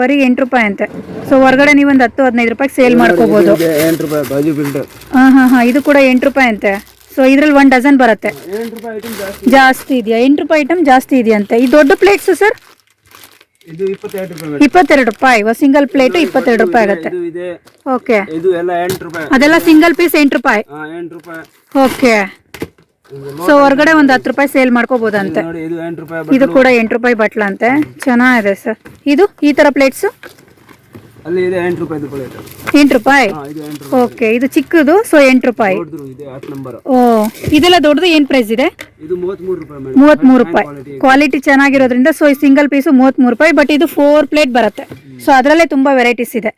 S1: ಬರೀ ಎಂಟು ರೂಪಾಯಿ ಅಂತೆ. ಸೊ ಹೊರಗಡೆ ನೀವು ಒಂದು ಹತ್ತು ಹದಿನೈದು ರೂಪಾಯಿ ಸೇಲ್ ಮಾಡ್ಕೋಬಹುದು
S2: ಇದೆ ಎಂಟು ರೂಪಾಯಿ ಬಾಜು ಫಿಲ್ಟರ್
S1: ಹಾ ಹಾ ಹಾ ಇದು ಕೂಡ ಎಂಟು ರೂಪಾಯಿ ಅಂತೆ. ಸೊ ಇದ್ರಲ್ಲಿ ಒಂದ್ ಡಜನ್ ಬರುತ್ತೆ.
S2: ಎಂಟು ರೂಪಾಯಿ ಐಟಮ್ ಜಾಸ್ತಿ
S1: ಜಾಸ್ತಿ ಇದೆಯಾ? ಎಂಟು ರೂಪಾಯಿ ಐಟಮ್ ಜಾಸ್ತಿ ಇದೆಯಂತೆ ಈ ದೊಡ್ಡ ಪ್ಲೇಟ್ಸ್ ಸರ್
S2: ಇದು ಇಪ್ಪತ್ತೆರಡು ರೂಪಾಯಿ
S1: ಇಪ್ಪತ್ತೆರಡು ರೂಪಾಯಿ. ಸಿಂಗಲ್ ಪ್ಲೇಟ್ ಇಪ್ಪತ್ತೆರಡು ರೂಪಾಯಿ ಆಗುತ್ತೆ.
S2: ಇದು ಇದೆ.
S1: ಓಕೆ
S2: ಇದು ಎಲ್ಲ ಎಂಟು ರೂಪಾಯಿ.
S1: ಅದೆಲ್ಲ ಸಿಂಗಲ್ ಪೀಸ್ ಎಂಟು ರೂಪಾಯಿ.
S2: ಹಾ ಎಂಟು ರೂಪಾಯಿ.
S1: ಓಕೆ ಸೊ ಹೊರಗಡೆ ಒಂದು ಹತ್ತು ರೂಪಾಯಿ ಸೇಲ್ ಮಾಡ್ಕೋಬೋದಂತೆ.
S2: ನೋಡಿ ಇದು ಎಂಟು ರೂಪಾಯಿ
S1: ಇದು ಕೂಡ ಎಂಟು ರೂಪಾಯಿ ಬಟ್ಲ ಅಂತೆ ಚೆನ್ನಾಗಿದೆ ಸರ್ ಇದು ಈ ತರ ಪ್ಲೇಟ್ಸು
S2: ಅಲ್ಲಿ ಇದೆ ಎಂಟು ರೂಪಾಯಿದು ಪ್ಲೇಟ್
S1: ಎಂಟು ರೂಪಾಯಿ? ಓಕೆ ಇದು ಚಿಕ್ಕದು ಸೊ ಎಂಟು ರೂಪಾಯಿ.
S2: ಇದೆ ನಂಬರ್
S1: ಓ ಇದೆಲ್ಲ ದೊಡ್ಡದು ಏನು ಪ್ರೈಸ್ ಇದೆ?
S2: ಇದು ಮೂವತ್ಮೂರು ರೂಪಾಯಿ ಮೇಡಮ್
S1: ಮೂವತ್ಮೂರು ರೂಪಾಯಿ. ಕ್ವಾಲಿಟಿ ಚೆನ್ನಾಗಿರೋದ್ರಿಂದ ಸೊ ಈ ಸಿಂಗಲ್ ಪೀಸು ಮೂವತ್ಮೂರು ರೂಪಾಯಿ ಬಟ್ ಇದು ಫೋರ್ ಪ್ಲೇಟ್ ಬರುತ್ತೆ. ಸೊ ಅದರಲ್ಲೇ ತುಂಬ ವೆರೈಟೀಸ್ ಇದೆ.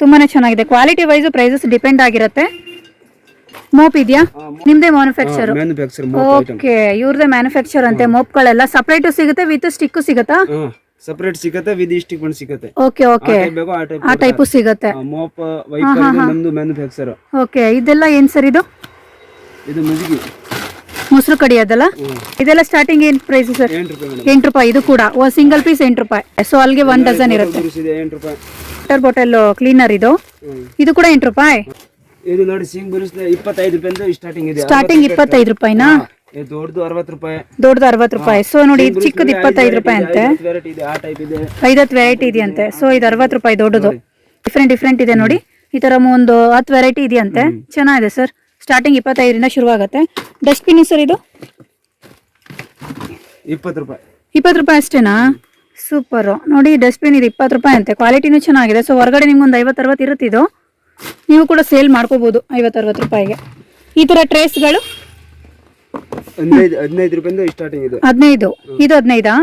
S1: ತುಂಬಾನೇ ಚೆನ್ನಾಗಿದೆ. ಕ್ವಾಲಿಟಿ ವೈಸ್ ಪ್ರೈಸಸ್ ಡಿಪೆಂಡ್ ಆಗಿರುತ್ತೆ. ಮೋಪ್ ಇದೆಯಾ? ನಿಮ್ದೇ ಮ್ಯಾನುಫ್ಯಾಕ್ಚರ್ ಓಕೆ ಇವ್ರದೇ ಮ್ಯಾನುಫ್ಯಾಕ್ಚರ್ ಅಂತೆ. ಮೋಪ್ಗಳೆಲ್ಲ ಸಪ್ರೇಟು ಸಿಗುತ್ತೆ ವಿತ್ ಸ್ಟಿಕ್ಕು ಸಿಗುತ್ತಾ?
S2: ಸಪರೇಟ್ ಸಿಗುತ್ತೆ ವಿದ್ ಇಷ್ಟಿಕ್ ಬಂದ್ ಸಿಗತ್ತೆ.
S1: ಓಕೆ ಓಕೆ
S2: ಆ ಟೈಪ್
S1: ಸಿಗುತ್ತೆ.
S2: ಮೋಪ್ ವೈಪರ್ ನಮ್ದು ಮ್ಯಾನುಫ್ಯಾಕ್ಚರ್
S1: ಓಕೆ ಇದೆಲ್ಲ ಏನ್ ಸರ್ ಇದು?
S2: ಇದು ಮುದುಗಿ
S1: ಮೊಸರು ಅದಲ್ಲ? ಇದೆಲ್ಲ ಸ್ಟಾರ್ಟಿಂಗ್ ಏನ್ ಪ್ರೈಸ್ ಸರ್?
S2: ಎಂಟು ರೂಪಾಯಿ
S1: ಇದು ಕೂಡ. ಸಿಂಗಲ್ ಪೀಸ್ ಎಂಟು ರೂಪಾಯಿ. ಸೊ ಅಲ್ಲಿಗೆ ಒನ್ ಡಜನ್ ಇರುತ್ತೆ. ವಾಟರ್ ಬಾಟಲ್ ಕ್ಲೀನರ್ ಇದು. ಇದು ಕೂಡ ಎಂಟು ರೂಪಾಯಿ?
S2: ಇದು ನೋಡಿ ಸಿಂಗ್ ಬುರುಸ್ ಇಪ್ಪತ್ತೈದು ರೂಪಾಯಿ ಸ್ಟಾರ್ಟಿಂಗ್ ಇದೆ.
S1: ಸ್ಟಾರ್ಟಿಂಗ್ ಇಪ್ಪತ್ತೈದು ರೂಪಾಯಿನಾ?
S2: ದೊಡ್ಡದು ಅರವತ್ತು ರೂಪಾಯಿ.
S1: ದೊಡ್ಡದು ಅರವತ್ತು ರೂಪಾಯಿ. ಸೊ ನೋಡಿ ಇದು ಚಿಕ್ಕದು ಇಪ್ಪತ್ತೈದು ರೂಪಾಯಿ ಅಂತೆ. ಐದತ್ತು ವೆರೈಟಿ ಇದೆಯಂತೆ. ಸೊ ಇದು ಅರವತ್ತು ರೂಪಾಯಿ ದೊಡ್ಡದು. ಡಿಫ್ರೆಂಟ್ ಡಿಫ್ರೆಂಟ್ ಇದೆ ನೋಡಿ. ಈ ತರ ಒಂದು ಹತ್ತು ವೆರೈಟಿ ಇದೆಯಂತೆ. ಚೆನ್ನಾಗಿದೆ ಸರ್ ಸ್ಟಾರ್ಟಿಂಗ್ ಇಪ್ಪತ್ತೈದರಿಂದ ಶುರುವಾಗತ್ತೆ. ಡಸ್ಟ್ಬಿನ್ ಸರ್ ಇದು?
S2: ಇಪ್ಪತ್ತು ರೂಪಾಯಿ.
S1: ಇಪ್ಪತ್ತು ರೂಪಾಯಿ ಅಷ್ಟೇನಾ? ಸೂಪರು ನೋಡಿ ಡಸ್ಟ್ಬಿನ್ ಇದು ಇಪ್ಪತ್ತು ರೂಪಾಯಿ ಅಂತೆ. ಕ್ವಾಲಿಟಿನೂ ಚೆನ್ನಾಗಿದೆ. ಸೊ ಹೊರಗಡೆ ನಿಮ್ಗೊಂದು ಐವತ್ತು ಅರವತ್ತು ಇರುತ್ತೆ ಇದು ನೀವು ಕೂಡ ಸೇಲ್ ಮಾಡ್ಕೋಬೋದು ಐವತ್ತು ಅರವತ್ತು ರೂಪಾಯಿಗೆ. ಈ ಥರ ಟ್ರೇಸ್ಗಳು
S2: ಹದಿನೈದು ಹದಿನೈದು ರೂಪಾಯಿಂದ ಸ್ಟಾರ್ಟಿಂಗ್ ಇದೆ.
S1: ಹದಿನೈದು. ಇದು ಹದಿನೈದಾ?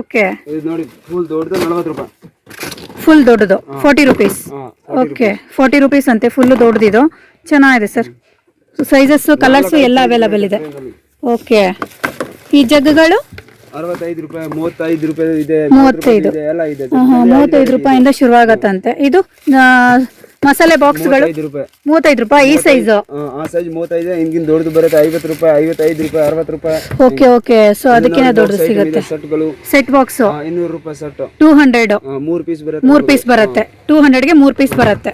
S1: ಓಕೆ.
S2: ಇದು ನೋಡಿ ಫುಲ್ ದೊಡ್ಡದು ನಲವತ್ತು ರೂಪಾಯಿ.
S1: ಫುಲ್ ದೊಡ್ಡದು. Forty rupees okay forty rupees ಅಂತೆ ಫುಲ್ಲು ದೊಡ್ಡದಿದು. ಚೆನ್ನಾಗಿದೆ ಸರ್ ಸೈಜಸ್ಸು ಕಲರ್ಸು ಎಲ್ಲ ಅವೈಲಬಲ್ ಇದೆ. ಓಕೆ ಈ ಜಗ್ಗಳು
S2: ಅರವತ್ತೈದು ರೂಪಾಯಿ ಮೂವತ್ತೈದು ರೂಪಾಯಿ ಇದೆ
S1: ಮೂವತ್ತೈದು. ಮೂವತ್ತೈದು ರೂಪಾಯಿಂದ ಶುರುವಾಗತ್ತಂತೆ. ಇದು ಮಸಾಲೆ ಬಾಕ್ಸ್ಗಳು ಮೂವತ್ತೈದು ರೂಪಾಯಿ. ಈ ಸೈಜ್
S2: ಆ, ಸೈಜ್ ಮೂವತ್ತೈದು ಹಿಂಗಿನ ದೊಡ್ಡದು ಬರುತ್ತೆ ಐವತ್ತು ರೂಪಾಯಿ ಐವತ್ತೈದು ರೂಪಾಯಿ ಅರವತ್ತು ರೂಪಾಯಿ.
S1: ಓಕೆ ಓಕೆ ಸೊ ಅದಕ್ಕಿಂತ ದೊಡ್ಡದು ಸಿಗುತ್ತೆ.
S2: ಸೆಟ್ಗಳು
S1: ಸೆಟ್ ಬಾಕ್ಸ್
S2: ಇನ್ನೂರು ರೂಪಾಯಿ ಸೆಟ್
S1: ಟೂ ಹಂಡ್ರೆಡ್
S2: ಮೂರು ಪೀಸ್ ಬರುತ್ತೆ.
S1: ಮೂರು ಪೀಸ್ ಬರುತ್ತೆ. ಟೂ ಹಂಡ್ರೆಡ್ಗೆ ಮೂರು ಪೀಸ್ ಬರುತ್ತೆ.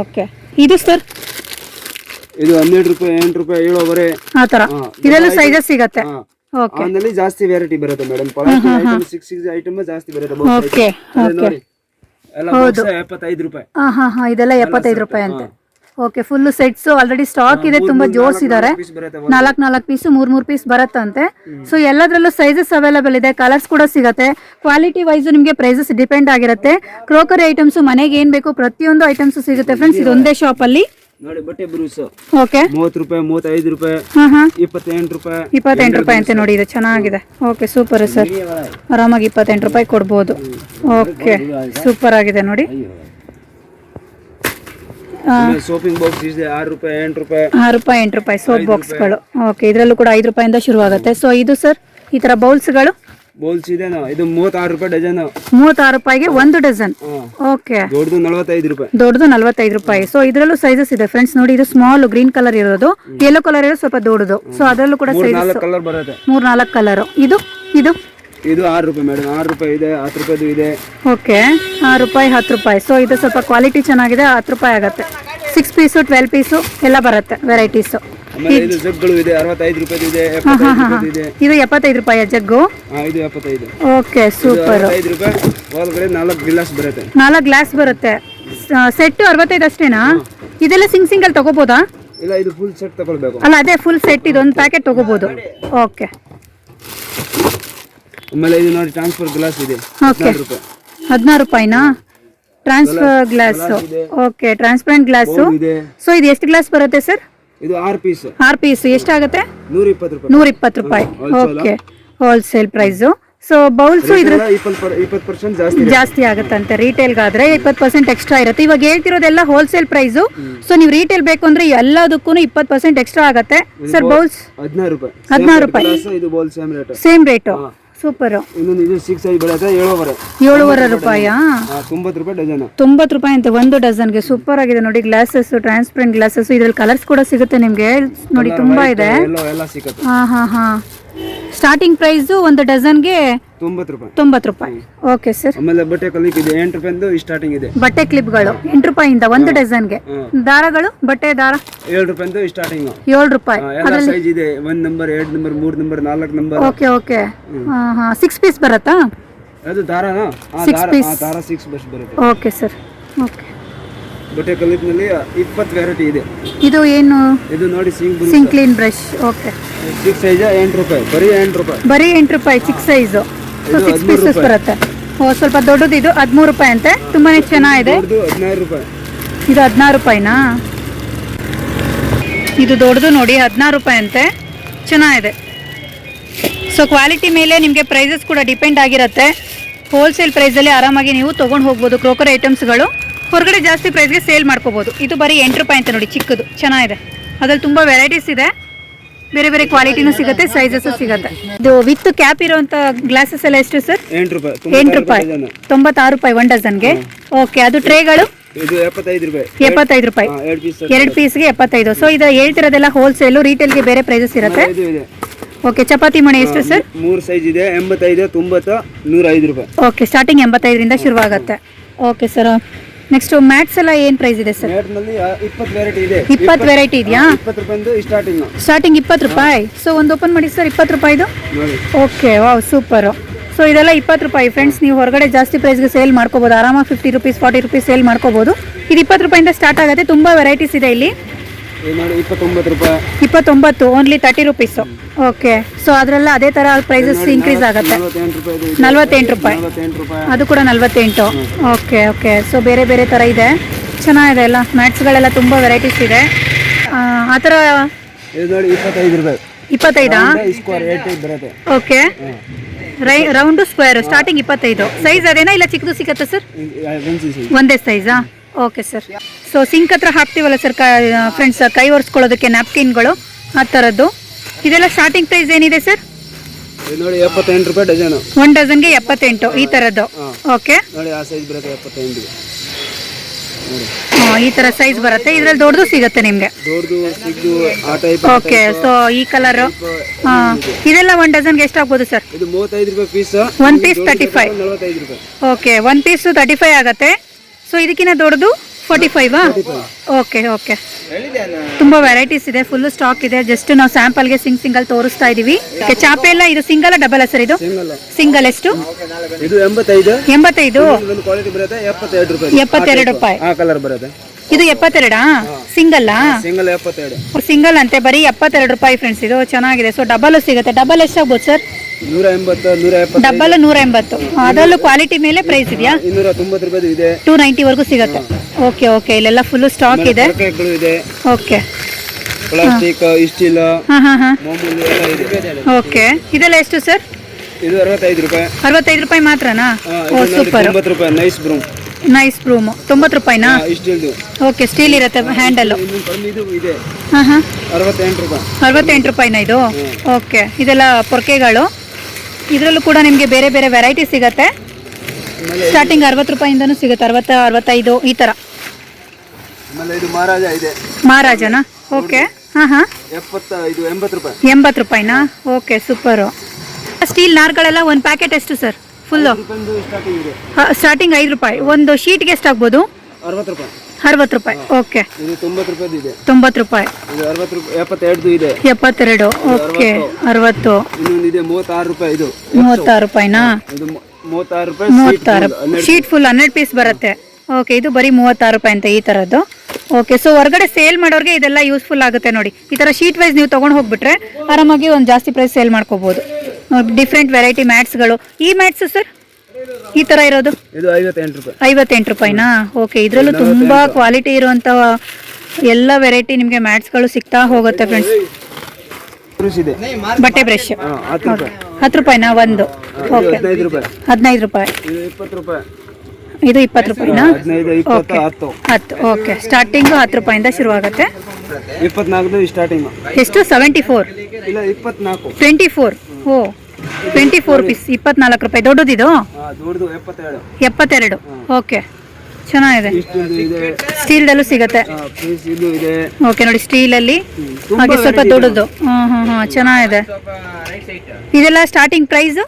S1: ಓಕೆ ಇದು ಸರ್
S2: ಇದು ಹನ್ನೆರಡು ರೂಪಾಯಿ ಎಂಟು ರೂಪಾಯಿ ಏಳುವರೆ
S1: ಆ ಥರ. ಇದೆಲ್ಲ ಸೈಜಸ್ ಸಿಗತ್ತೆ. ಓಕೆ
S2: ಜಾಸ್ತಿ ವೆರೈಟಿ ಬರುತ್ತೆ ಮೇಡಮ್ ಸಿಕ್ಸ್ ಸಿಕ್ಸ್ ಐಟಮ್ ಜಾಸ್ತಿ ಬರುತ್ತೆ box
S1: ಓಕೆ
S2: ಎಲ್ಲ ಎಪ್ಪತ್ತೈದು ರೂಪಾಯಿ.
S1: ಹಾಂ ಹಾಂ ಹಾಂ ಇದೆಲ್ಲ ಎಪ್ಪತ್ತೈದು ರೂಪಾಯಿ ಅಂತೆ. Okay full sets already stock ಇದೆ ತುಂಬಾ ಜೋಸ್
S2: ಇದ್ದಾರೆ ಬರುತ್ತೆ
S1: ನಾಲ್ಕು ನಾಲ್ಕು ಪೀಸ್ ಮೂರ್ ಮೂರ್ ಪೀಸ್ ಬರುತ್ತಂತೆ. ಸೊ ಎಲ್ಲದರಲ್ಲೂ ಸೈಜಸ್ ಅವೈಲೇಬಲ್ ಇದೆ ಕಲರ್ಸ್ ಕೂಡ ಸಿಗುತ್ತೆ. ಕ್ವಾಲಿಟಿ ವೈಸ್ ನಿಮಗೆ ಪ್ರೈಸಸ್ ಡಿಪೆಂಡ್ ಆಗಿರುತ್ತೆ. ಕ್ರೋಕರಿ ಐಟಮ್ಸ್ ಮನೆಗೆ ಏನ್ ಬೇಕು ಪ್ರತಿಯೊಂದು ಐಟಮ್ಸ್ ಸಿಗುತ್ತೆ ಫ್ರೆಂಡ್ಸ್ ಇದೊಂದೇ ಶಾಪ್ ಅಲ್ಲಿ.
S2: ನೋಡಿ ಬಟ್ಟೆ ಬ್ರೂಸ್.
S1: ಓಕೆ.
S2: ಮೂವತ್ತು ರೂಪಾಯಿ ಮೂವತ್ತೈದು ರೂಪಾಯಿ ಇಪ್ಪತ್ತೆಂಟು ರೂಪಾಯಿ
S1: ಇಪ್ಪತ್ತೆಂಟು ರೂಪಾಯಿ ಅಂತ ನೋಡಿ ಇದು ಚೆನ್ನಾಗಿದೆ. Okay super sir. ಆರಾಮಾಗಿ ಇಪ್ಪತ್ತೆಂಟು ರೂಪಾಯಿ ಕೊಡ್ಬೋದು. ಓಕೆ ಸೂಪರ್ ಆಗಿದೆ ನೋಡಿ.
S2: ಸೋಪಿಂಗ್ ಬಾಕ್ಸ್ ಇದೆ ಆರು ರೂಪಾಯಿ ಎಂಟು ರೂಪಾಯಿ.
S1: ಆರು ರೂಪಾಯಿ ಎಂಟು ರೂಪಾಯಿ ಸೋಪ್ ಬಾಕ್ಸ್ಗಳು. ಓಕೆ ಇದರಲ್ಲೂ ಕೂಡ ಐದು ರೂಪಾಯಿಂದ ಶುರುವಾಗುತ್ತೆ. ಸೊ ಇದು ಸರ್ ಈ ಥರ ಬೌಲ್ಸ್ಗಳು?
S2: ಬೌಲ್ಸ್ ಇದೆ ಮೂವತ್ತಾರು ರೂಪಾಯಿ ಡಜನ್.
S1: ಮೂವತ್ತಾರು ರೂಪಾಯಿಗೆ ಒಂದು ಡಜನ್. ಓಕೆ.
S2: ದೊಡ್ಡದು ನಲವತ್ತೈದು ರೂಪಾಯಿ.
S1: ದೊಡ್ಡದು ನಲವತ್ತೈದು ರೂಪಾಯಿ. ಸೊ ಇದರಲ್ಲೂ ಸೈಜಸ್ ಇದೆ ಫ್ರೆಂಡ್ಸ್ ನೋಡಿ ಇದು ಸ್ಮಾಲ್ ಗ್ರೀನ್ ಕಲರ್ ಇರೋದು. ಯೆಲ್ಲೋ ಕಲರ್ ಇರೋದು ಸ್ವಲ್ಪ ದೊಡ್ಡದು. ಸೊ ಅದರಲ್ಲೂ ಕೂಡ ಸೈಜಸ್
S2: ಕಲರ್ ಬರುತ್ತೆ.
S1: ಮೂರ್ ನಾಲ್ಕು ಕಲರ್ ಇದು? ಇದು?
S2: ಇದು ಆರು ರೂಪಾಯಿ ಮೇಡಮ್ ಆರು ರೂಪಾಯಿ ಇದೆ ಹತ್ತು ರೂಪಾಯಿದು ಇದೆ.
S1: ಓಕೆ. ಆರು ರೂಪಾಯಿ ಹತ್ತು ರೂಪಾಯಿ. ಸೊ ಇದು ಸ್ವಲ್ಪ ಕ್ವಾಲಿಟಿ ಚೆನ್ನಾಗಿದೆ ಹತ್ತು ರೂಪಾಯಿ ಆಗುತ್ತೆ. ಸಿಕ್ಸ್ ಪೀಸು ಟ್ವೆಲ್ ಪೀಸು ಎಲ್ಲ ಬರುತ್ತೆ ವೆರೈಟೀಸು
S2: ಆಮೇಲೆ ಇದು ಜಗ್ಗಳು ಇದೆ ಅರವತ್ತೈದು ರೂಪಾಯಿದು ಇದೆ ಎಪ್ಪತ್ತೈದು ರೂಪಾಯಿದು ಇದೆ.
S1: ಇದು ಎಪ್ಪತ್ತೈದು ರೂಪಾಯಿ ಜಗ್ಗು?
S2: ಹಾ ಇದು ಎಪ್ಪತ್ತೈದು.
S1: ಓಕೆ ಸೂಪರ್
S2: ಐದು ರೂಪಾಯಿ ಒಳಗಡೆ ನಾಲ್ಕು ಗಿಲಾಸ್ ಬರುತ್ತೆ.
S1: ನಾಲ್ಕು ಗ್ಲಾಸ್ ಬರುತ್ತೆ. ಸೆಟ್ ಅರವತ್ತೈದು ಅಷ್ಟೇನಾ? ಇದೆಲ್ಲ ಸಿಂಗ್ ಸಿಂಗಲ್ ತಗೋಬೋದಾ?
S2: ಇಲ್ಲ ಇದು ಫುಲ್ ಸೆಟ್ ತಗೊಳ್ಬೇಕು.
S1: ಅಲ್ಲ ಅದೇ ಫುಲ್ ಸೆಟ್ ಇದೊಂದು ಪ್ಯಾಕೆಟ್ ತಗೋಬೋದು. ಓಕೆ
S2: ಆಮೇಲೆ ಇದು ನೋಡಿ ಟ್ರಾನ್ಸ್ಫರ್ ಗ್ಲಾಸ್ ಇದೆ.
S1: ಓಕೆ
S2: ಹದಿನಾರು ರೂಪಾಯಿ.
S1: ಹದಿನಾರು ರೂಪಾಯಿನಾ? Transfer glass okay transparent glass
S2: ಇದೆ.
S1: ಸೊ ಇದು ಎಷ್ಟು ಗ್ಲಾಸ್ ಬರುತ್ತೆ ಸರ್
S2: ಇದು ಆರು ಪೀಸ್
S1: ಆರು ಪೀಸ್ ಎಷ್ಟಾಗುತ್ತೆ?
S2: ನೂರ ಇಪ್ಪತ್ತು ರೂಪಾಯಿ.
S1: ನೂರ ಇಪ್ಪತ್ತು ರೂಪಾಯಿ okay wholesale price so bowls ಇದ್ರ
S2: ಜಾಸ್ತಿ ಆಗುತ್ತಂತೆ
S1: ರೀಟೇಲ್ ಆಗುತ್ತಂತೆ. ರಿಟೇಲ್ಗಾದ್ರೆ ಇಪ್ಪತ್ತು ಪರ್ಸೆಂಟ್ ಎಕ್ಸ್ಟ್ರಾ ಇರುತ್ತೆ. ಇವಾಗ ಹೇಳ್ತಿರೋದೆಲ್ಲ ಹೋಲ್ಸೇಲ್ ಪ್ರೈಸು ಸೊ ನೀವು ರಿಟೇಲ್ ಬೇಕು ಅಂದ್ರೆ ಎಲ್ಲದಕ್ಕೂ ಇಪ್ಪತ್ತು ಪರ್ಸೆಂಟ್ ಎಕ್ಸ್ಟ್ರಾ ಆಗುತ್ತೆ. ಸರ್ ಬೌಲ್ಸ್
S2: ಹದಿನಾರು ರೂಪಾಯಿ.
S1: ಹದಿನಾರು ರೂಪಾಯಿ.
S2: Same rate
S1: super.
S2: ಇನ್ನೊಂದು ಇದು ಸಿಕ್ಸ್ ಏಳುವರೆ.
S1: ಏಳುವರೆ ರೂಪಾಯಾ
S2: ತೊಂಬತ್ತು ರೂಪಾಯಿ ಡಜನ್.
S1: ತೊಂಬತ್ತು ರೂಪಾಯಿ ಅಂತ ಒಂದು ಡಜನ್ಗೆ ಸೂಪರ್ ಆಗಿದೆ ನೋಡಿ ಗ್ಲಾಸಸ್ ಟ್ರಾನ್ಸ್ಪರೆಂಟ್ ಗ್ಲಾಸಸ್ ಇದ್ರಲ್ಲಿ ಕಲರ್ಸ್ ಕೂಡ ಸಿಗುತ್ತೆ ನಿಮ್ಗೆ. ನೋಡಿ ತುಂಬಾ ಇದೆ.
S2: ಎಲ್ಲ ಸಿಕ್ಕತ್ತೆ
S1: ಹಾ ಹಾ ಹಾ. ಸ್ಟಾರ್ಟಿಂಗ್ ಪ್ರೈಸ್ ಒಂದು ಡಜನ್ಗೆ
S2: ತೊಂಬತ್ತು ರೂಪಾಯಿ.
S1: ತೊಂಬತ್ತು ರೂಪಾಯಿ. ಓಕೆ ಸರ್
S2: ಆಮೇಲೆ ಬಟ್ಟೆ ಕ್ಲಿಪ್ ಇದೆ ಎಂಟು ರೂಪಾಯಿಂದು ಸ್ಟಾರ್ಟಿಂಗ್ ಇದೆ.
S1: ಬಟ್ಟೆ ಕ್ಲಿಪ್ಗಳು ಎಂಟು ರೂಪಾಯಿಂದ ಒಂದು ಡಜನ್ಗೆ ದಾರಗಳು ಬಟ್ಟೆ ದಾರ?
S2: ಏಳು ರೂಪಾಯಿಂದು ಸ್ಟಾರ್ಟಿಂಗ್
S1: ಏಳು ರೂಪಾಯಿ.
S2: ಎಲ್ಲ ಸೈಜ್ ಇದೆ. ಒಂದ್ ನಂಬರ್ ಎರಡು ನಂಬರ್ ಮೂರು ನಂಬರ್ ನಾಲ್ಕು ನಂಬರ್
S1: ಓಕೆ ಓಕೆ ಹಾಂ ಹಾ. ಸಿಕ್ಸ್ ಪೀಸ್ ಬರುತ್ತಾ?
S2: ಅದು ದಾರನಾ? ಆ
S1: ಪೀಸ್.
S2: ದಾರ ಸಿಕ್ಸ್ ಬಸ್ ಬರುತ್ತೆ.
S1: ಓಕೆ ಸರ್ ಓಕೆ
S2: ಬಟ್ಟೆ ಕಲಿಪ್ನಲ್ಲಿ ಇಪ್ಪತ್ತು ವೆರೈಟಿ ಇದೆ.
S1: ಇದು ಏನು?
S2: ಇದು ನೋಡಿ sing
S1: sink clean brush okay.
S2: Six size ಎಂಟು ರೂಪಾಯಿ ಬರೀ ಎಂಟು ರೂಪಾಯಿ.
S1: ಬರೀ ಎಂಟು ರೂಪಾಯಿ ಚಿಕ್ಕ ಸೈಜು. Six pieces. ಬರುತ್ತೆ. ಓ ಸ್ವಲ್ಪ ದೊಡ್ಡದು ಇದು ಹದಿಮೂರು ರೂಪಾಯಿ ಅಂತೆ. ತುಂಬಾನೇ ಚೆನ್ನಾಗಿದೆ.
S2: ಹದಿನಾರು ರೂಪಾಯಿ.
S1: ಇದು ಹದಿನಾರು ರೂಪಾಯಿನಾ? ಇದು ದೊಡ್ಡದು ನೋಡಿ ಹದಿನಾರು ರೂಪಾಯಿ ಅಂತೆ. ಚೆನ್ನಾಗಿದೆ. ಸೊ ಕ್ವಾಲಿಟಿ ಮೇಲೆ ನಿಮಗೆ ಪ್ರೈಸಸ್ ಕೂಡ ಡಿಪೆಂಡ್ ಆಗಿರುತ್ತೆ. ಹೋಲ್ಸೇಲ್ ಪ್ರೈಸಲ್ಲಿ ಆರಾಮಾಗಿ ನೀವು ತೊಗೊಂಡು ಹೋಗ್ಬೋದು. ಕ್ರೋಕರ್ ಐಟಮ್ಸ್ಗಳು ಹೊರಗಡೆ ಜಾಸ್ತಿ ಪ್ರೈಸ್ಗೆ ಸೇಲ್ ಮಾಡ್ಕೋಬೋದು. ಇದು ಬರೀ ಎಂಟು ರೂಪಾಯಿ ಅಂತ ನೋಡಿ ಚಿಕ್ಕದು ಚೆನ್ನಾಗಿದೆ. ಅದ್ರಲ್ಲಿ ತುಂಬ ವೆರೈಟೀಸ್ ಇದೆ. ಬೇರೆ ಬೇರೆ ಕ್ವಾಲಿಟಿನೂ ಸಿಗುತ್ತೆ ಸೈಜಸ್ಸು ಸಿಗುತ್ತೆ. ಇದು ವಿತ್ ಕ್ಯಾಪ್ ಇರುವಂತ ಗ್ಲಾಸಸ್ ಎಲ್ಲ ಎಷ್ಟು ಸರ್?
S2: ಎಂಟು ರೂಪಾಯಿ ತೊಂಬತ್ತಾರು
S1: ರೂಪಾಯಿ ಒನ್ ಡಜನ್ಗೆ ಓಕೆ ಅದು ಟ್ರೇಗಳು
S2: ಎಪ್ಪತ್ತೈದು ರೂಪಾಯಿ. ಎರಡು ಪೀಸ್
S1: ಎರಡು ಪೀಸ್ಗೆ ಎಪ್ಪತ್ತೈದು. ಸೊ ಇದು ಹೇಳ್ತಿರೋದೆಲ್ಲ ಹೋಲ್ಸೇಲು ರೀಟೇಲ್ಗೆ ಬೇರೆ ಪ್ರೈಸಸ್ ಇರುತ್ತೆ. ಓಕೆ ಚಪಾತಿ ಮಣೆ ಎಷ್ಟು ಸರ್?
S2: ಮೂರು ಸೈಜ್ ಇದೆ ಎಂಬತ್ತೈದು ತೊಂಬತ್ತು ನೂರ ಐದು ರೂಪಾಯಿ.
S1: ಓಕೆ ಸ್ಟಾರ್ಟಿಂಗ್ ಎಂಬತ್ತೈದರಿಂದ ಶುರುವಾಗುತ್ತೆ. ಓಕೆ ಸರ್ ನೆಕ್ಸ್ಟ್ ಮ್ಯಾಟ್ಸ್ ಎಲ್ಲ ಏನ್ ಪ್ರೈಸ್ ಇದೆ
S2: ಸರ್ನಲ್ಲಿ ಇಪ್ಪತ್ತು ವೆರೈಟಿ ಇದೆ.
S1: ಇಪ್ಪತ್ತು ವೆರೈಟಿ ಇದೆಯಾ?
S2: ಇಪ್ಪತ್ತು ರೂಪಾಯಿಂದ ಸ್ಟಾರ್ಟಿಂಗ್
S1: ಸ್ಟಾರ್ಟಿಂಗ್ ಇಪ್ಪತ್ತು ರೂಪಾಯಿ. ಸೊ ಒಂದು ಓಪನ್ ಮಾಡಿ ಸರ್ ಇಪ್ಪತ್ತು ರೂಪಾಯಿದು? ಓಕೆ ವಾವ್ ಸೂಪರು ಸೊ ಇದೆಲ್ಲ ಇಪ್ಪತ್ತು ರೂಪಾಯಿ. ಫ್ರೆಂಡ್ಸ್ ನೀವು ಹೊರಗಡೆ ಜಾಸ್ತಿ ಪ್ರೈಸ್ಗೆ ಸೇಲ್ ಮಾಡ್ಕೋಬೋದು. ಆರಾಮಾಗಿ fifty rupees forty rupees sale ಮಾಡ್ಕೋಬೋದು. ಇದು ಇಪ್ಪತ್ತು ರೂಪಾಯಿಂದ ಸ್ಟಾರ್ಟ್ ಆಗುತ್ತೆ. ತುಂಬಾ ವೆರೈಟೀಸ್ ಇದೆ ಇಲ್ಲಿ.
S2: ಇಪ್ಪತ್ತೊಂಬತ್ತು ರೂಪಾಯಿ?
S1: ಇಪ್ಪತ್ತೊಂಬತ್ತು only thirty rupees okay so ಅದರಲ್ಲ ಅದೇ ಥರ ಪ್ರೈಸಸ್ ಇನ್ಕ್ರೀಸ್ ಆಗುತ್ತೆ.
S2: ನಲವತ್ತೆಂಟು ರೂಪಾಯಿ
S1: ಅದು ಕೂಡ ನಲ್ವತ್ತೆಂಟು. ಓಕೆ ಓಕೆ ಸೊ ಬೇರೆ ಬೇರೆ ಥರ ಇದೆ. ಚೆನ್ನಾಗಿದೆ ಎಲ್ಲ. ಮ್ಯಾಟ್ಸ್ಗಳೆಲ್ಲ ತುಂಬ ವೆರೈಟೀಸ್ ಇದೆ. ಆ, ಥರ
S2: ಇಪ್ಪತ್ತೈದು ರೂಪಾಯಿ.
S1: ಓಕೆ ರೈ ರೌಂಡು ಸ್ಕ್ವೇರ್ ಸ್ಟಾರ್ಟಿಂಗ್ ಇಪ್ಪತ್ತೈದು. ಸೈಜ್ ಅದೇನಾ ಇಲ್ಲ ಚಿಕ್ಕದು ಸಿಗತ್ತಾ ಸರ್ ಒಂದೇ ಸೈಜಾ ಓಕೆ ಸರ್ ಸೊ ಸಿಂಕ್ ಹತ್ರ ಹಾಕ್ತೀವಲ್ಲ ಸರ್ ಫ್ರೆಂಡ್ಸ್ ಕೈ ಒರೆಸ್ಕೊಳ್ಳೋದಕ್ಕೆ ನ್ಯಾಪ್ಕಿನ್ಗಳು ಆ ಥರದ್ದು ಇದೆಲ್ಲ ಸ್ಟಾರ್ಟಿಂಗ್ ಪ್ರೈಸ್ ಏನಿದೆ ಸರ್
S2: ನೋಡಿ ಎಪ್ಪತ್ತೆಂಟು ರೂಪಾಯಿ ಡಜನು
S1: ಒನ್ ಡಜನ್ಗೆ ಎಪ್ಪತ್ತೆಂಟು ಈ ಥರದ್ದು ಓಕೆ
S2: ನೋಡಿ ಆ ಸೈಜ್ ಬರುತ್ತೆ ಎಪ್ಪತ್ತೆಂಟು. ನೋಡಿ
S1: ಈ ತರ ಸೈಜ್ ಬರುತ್ತೆ. ಇದ್ರಲ್ಲಿ ದೊಡ್ಡದು ಸಿಗುತ್ತೆ ನಿಮಗೆ. ಓಕೆ ಸೊ ಈ ಕಲರ್ ಇದೆಲ್ಲ ಒನ್ ಡಜನ್ಗೆ ಸರ್
S2: ಮೂವತ್ತೈದು ರೂಪಾಯಿ piece
S1: one piece thirty five okay one piece thirty five ಆಗುತ್ತೆ. ಸೊ ಇದಕ್ಕಿಂತ ದೊಡ್ಡದು ಫೋರ್ಟಿ ಫೈವಾ ಓಕೆ ಓಕೆ ತುಂಬ ವೆರೈಟೀಸ್ ಇದೆ ಫುಲ್ ಸ್ಟಾಕ್ ಇದೆ. ಜಸ್ಟ್ ನಾವು ಸ್ಯಾಂಪಲ್ಗೆ ಸಿಂಗ್ ಸಿಂಗಲ್ ತೋರಿಸ್ತಾ ಇದೀವಿ. ಚಾಪೆ ಎಲ್ಲ ಇದು ಸಿಂಗಲ್ ಡಬಲ್ ಸರ್ ಇದು?
S2: ಸಿಂಗಲ್
S1: ಎಷ್ಟು?
S2: ಇದು ಎಂಬತ್ತೈದು. ಎಪ್ಪತ್ತೆರಡು ರೂಪಾಯಿ.
S1: ಇದು ಎಪ್ಪತ್ತೆರಡಾ? ಸಿಂಗಲ್ಲಾ
S2: ಸಿಂಗಲ್ ಎಪ್ಪತ್ತೆರಡು.
S1: ಸಿಂಗಲ್ ಅಂತೆ ಬರೀ ಎಪ್ಪತ್ತೆರಡು ರೂಪಾಯಿ ಫ್ರೆಂಡ್ಸ್ ಇದು ಚೆನ್ನಾಗಿದೆ. ಸೊ ಡಬಲ್ ಸಿಗುತ್ತೆ. ಡಬಲ್ ಎಷ್ಟಾಗ್ಬೋದು ಸರ್
S2: ನೂರ ಎಂಬತ್ತು ನೂರ ಎಪ್ಪತ್ತು
S1: ಡಬಲ್ ನೂರ ಎಂಬತ್ತು. ಅದರಲ್ಲೂ ಕ್ವಾಲಿಟಿ ಮೇಲೆ ಪ್ರೈಸ್ ಇದೆಯಾ?
S2: ಇನ್ನೂರ ತೊಂಬತ್ತು ರೂಪಾಯಿ ಇದೆ.
S1: ಟೂ ನೈಂಟಿವರೆಗೂ ಸಿಗುತ್ತೆ. ಓಕೆ ಓಕೆ ಇಲ್ಲೆಲ್ಲ ಫುಲ್ ಸ್ಟಾಕ್ ಇದೆ.
S2: ತರಕಾರಿಗಳು ಇದೆ.
S1: ಓಕೆ
S2: ಪ್ಲಾಸ್ಟಿಕ್ ಸ್ಟೀಲ್ ಮಾಮೂಲಿ ಎಲ್ಲ ಇದೆ.
S1: ಓಕೆ ಇದೆಲ್ಲ ಎಷ್ಟು ಸರ್
S2: ಇದು ಅರವತ್ತೈದು ರೂಪಾಯಿ.
S1: ಅರವತ್ತೈದು ರೂಪಾಯಿ ಮಾತ್ರನಾ? ಓ ಸೂಪರ್
S2: ರೂಪಾಯಿ ನೈಸ್ ಬ್ರೂಮ್
S1: ನೈಸ್ ರೂಮ್ ತೊಂಬತ್ತು ರೂಪಾಯಿನಾ? ಓಕೆ ಸ್ಟೀಲ್ ಇರುತ್ತೆ ಹ್ಯಾಂಡಲ್ಲು ಹಾಂ ಹಾಂ.
S2: ಅರವತ್ತೆಂಟು ರೂಪಾಯಿ.
S1: ಅರವತ್ತೆಂಟು ರೂಪಾಯಿನ ಇದು? ಓಕೆ ಇದೆಲ್ಲ ಪೊರ್ಕೆಗಳು. ಇದರಲ್ಲೂ ಕೂಡ ನಿಮಗೆ ಬೇರೆ ಬೇರೆ ವೆರೈಟಿ ಸಿಗುತ್ತೆ. ಸ್ಟಾರ್ಟಿಂಗ್ ಅರವತ್ತು ರೂಪಾಯಿಂದನೂ ಸಿಗುತ್ತೆ. ಅರವತ್ತ ಅರವತ್ತೈದು ಈ ಥರ ಮಹಾರಾಜನಾ? ಓಕೆ ಹಾಂ ಹಾಂ.
S2: ಎಂಬತ್ತು
S1: ರೂಪಾಯಿನಾ? ಓಕೆ ಸೂಪರು ಸ್ಟೀಲ್ ನಾರ್ಗಳೆಲ್ಲ ಒಂದು ಪ್ಯಾಕೆಟ್ ಎಷ್ಟು ಸರ್ ಫುಲ್ಲು
S2: ಸ್ಟಾರ್ಟಿಂಗ್
S1: ಐದು ರೂಪಾಯಿ. ಒಂದು ಶೀಟ್ಗೆ ಎಷ್ಟಾಗ್ಬೋದು?
S2: ಅರವತ್ತು ರೂಪಾಯಿ.
S1: ಅರವತ್ತು ರೂಪಾಯಿ. ಓಕೆ
S2: ತೊಂಬತ್ತು
S1: ರೂಪಾಯಿ.
S2: ಎಪ್ಪತ್ತೆರಡು
S1: ಓಕೆ ಅರವತ್ತು.
S2: ಮೂವತ್ತಾರು ರೂಪಾಯಿ ಇದು.
S1: ಮೂವತ್ತಾರು ರೂಪಾಯಿನಾ?
S2: ಮೂವತ್ತಾರು
S1: ಶೀಟ್ ಫುಲ್ ಹನ್ನೆರಡು ಪೀಸ್ ಬರುತ್ತೆ. ಓಕೆ ಇದು ಬರೀ ಮೂವತ್ತಾರು ರೂಪಾಯಿ ಅಂತ ಈ ಥರದ್ದು ಓಕೆ ಸೊ ಹೊರಗಡೆ ಸೇಲ್ ಮಾಡೋರಿಗೆ ಇದೆಲ್ಲ ಯೂಸ್ಫುಲ್ ಆಗುತ್ತೆ ನೋಡಿ. ಈ ಥರ ಶೀಟ್ ವೈಸ್ ನೀವು ತೊಗೊಂಡು ಹೋಗ್ಬಿಟ್ರೆ ಆರಾಮಾಗಿ ಒಂದು ಜಾಸ್ತಿ ಪ್ರೈಸ್ ಸೇಲ್ ಮಾಡ್ಕೋಬೋದು. ಡಿಫ್ರೆಂಟ್ ವೆರೈಟಿ ಮ್ಯಾಟ್ಸ್ಗಳು ಈ ಮ್ಯಾಟ್ಸ್ ಸರ್? ಈ ತರ ಇರೋದು?
S2: ಐವತ್ತೆಂಟು ರೂಪಾಯಿ.
S1: ಐವತ್ತೆಂಟು ರೂಪಾಯಿನಾ? ಓಕೆ ಇದರಲ್ಲೂ ತುಂಬಾ ಕ್ವಾಲಿಟಿ ಇರುವಂತ ಎಲ್ಲ ವೆರೈಟಿ ನಿಮಗೆ ಮ್ಯಾಟ್ಸ್ಗಳು ಸಿಗ್ತಾ ಹೋಗುತ್ತೆ ಫ್ರೆಂಡ್ಸ್ ಬಟ್ಟೆ ಬ್ರಷ್
S2: ಹತ್ತು ರೂಪಾಯಿ.
S1: ರೂಪಾಯಿನಾ ಒಂದು? ಓಕೆ
S2: ಹದಿನೈದು ರೂಪಾಯಿ. ಇದು ಇಪ್ಪತ್ತು
S1: ರೂಪಾಯಿನಾ?
S2: ಇಪ್ಪತ್ತು ಹತ್ತು.
S1: ಓಕೆ ಸ್ಟಾರ್ಟಿಂಗು ಹತ್ತು ರೂಪಾಯಿಂದ
S2: ಶುರು ಆಗುತ್ತೆ
S1: ಎಷ್ಟು? ಸೆವೆಂಟಿ ಫೋರ್ ಟ್ವೆಂಟಿ ಫೋರ್ ಓ ಟ್ವೆಂಟಿ ಫೋರ್ ಪೀಸ್ ಇಪ್ಪತ್ನಾಲ್ಕು ರೂಪಾಯಿ. ದೊಡ್ಡದಿದು?
S2: ದೊಡ್ಡದು ಎಪ್ಪತ್ತೆರಡು.
S1: ಎಪ್ಪತ್ತೆರಡು. ಓಕೆ. ಚೆನ್ನಾಗಿದೆ. ಸ್ಟೀಲ್ದಲ್ಲೂ ಸಿಗುತ್ತೆ. ಓಕೆ ನೋಡಿ ಸ್ಟೀಲಲ್ಲಿ ಹಾಗೆ ಸ್ವಲ್ಪ ದೊಡ್ಡದು. ಹಾಂ ಹಾಂ ಹಾಂ ಚೆನ್ನಾಗಿದೆ. ಇದೆಲ್ಲ ಸ್ಟಾರ್ಟಿಂಗ್ ಪ್ರೈಸ್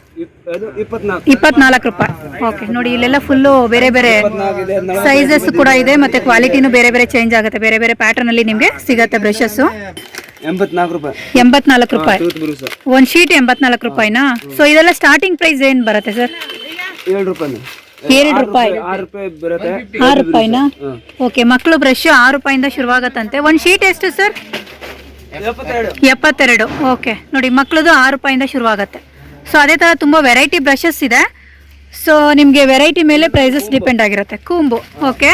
S2: ಇಪ್ಪತ್ನಾಲ್ಕು.
S1: ರೂಪಾಯಿ. ಓಕೆ ನೋಡಿ ಇಲ್ಲೆಲ್ಲ ಫುಲ್ಲು ಬೇರೆ ಬೇರೆ ಸೈಜಸ್ ಕೂಡ ಇದೆ ಮತ್ತೆ ಕ್ವಾಲಿಟಿನೂ ಬೇರೆ ಬೇರೆ ಚೇಂಜ್ ಆಗುತ್ತೆ. ಬೇರೆ ಬೇರೆ ಪ್ಯಾಟರ್ನ್ ಅಲ್ಲಿ ನಿಮಗೆ ಸಿಗತ್ತೆ ಬ್ರಷಸ್
S2: ಎಂಬತ್ನಾಲ್ಕು ರೂಪಾಯಿ.
S1: ಎಂಬತ್ನಾಲ್ಕು ರೂಪಾಯಿ. ಒಂದು ಶೀಟ್ ಎಂಬತ್ನಾಲ್ಕು ರೂಪಾಯಿನಾ? ಸೊ ಇದೆಲ್ಲ ಸ್ಟಾರ್ಟಿಂಗ್ ಪ್ರೈಸ್ ಏನು ಬರುತ್ತೆ ಸರ್?
S2: ಏಳು ರೂಪಾಯಿ
S1: ಎರಡು ರೂಪಾಯಿ.
S2: ಆರು ರೂಪಾಯಿ ಬರುತ್ತೆ.
S1: ಆರು ರೂಪಾಯಿನಾ? ಓಕೆ ಮಕ್ಕಳು ಬ್ರಷ್ ಆರು ರೂಪಾಯಿಂದ ಶುರುವಾಗತ್ತಂತೆ ಒಂದು ಶೀಟ್ ಎಷ್ಟು ಸರ್?
S2: ಎಪ್ಪತ್ತೆರಡು.
S1: ಓಕೆ ನೋಡಿ ಮಕ್ಕಳದು ಆರು ರೂಪಾಯಿಂದ ಶುರುವಾಗತ್ತೆ ಸೊ ಅದೇ ಥರ ತುಂಬ ವೆರೈಟಿ ಬ್ರಷಸ್ ಇದೆ. ಸೊ ನಿಮಗೆ ವೆರೈಟಿ ಮೇಲೆ ಪ್ರೈಸಸ್ ಡಿಪೆಂಡ್ ಆಗಿರುತ್ತೆ. Comb okay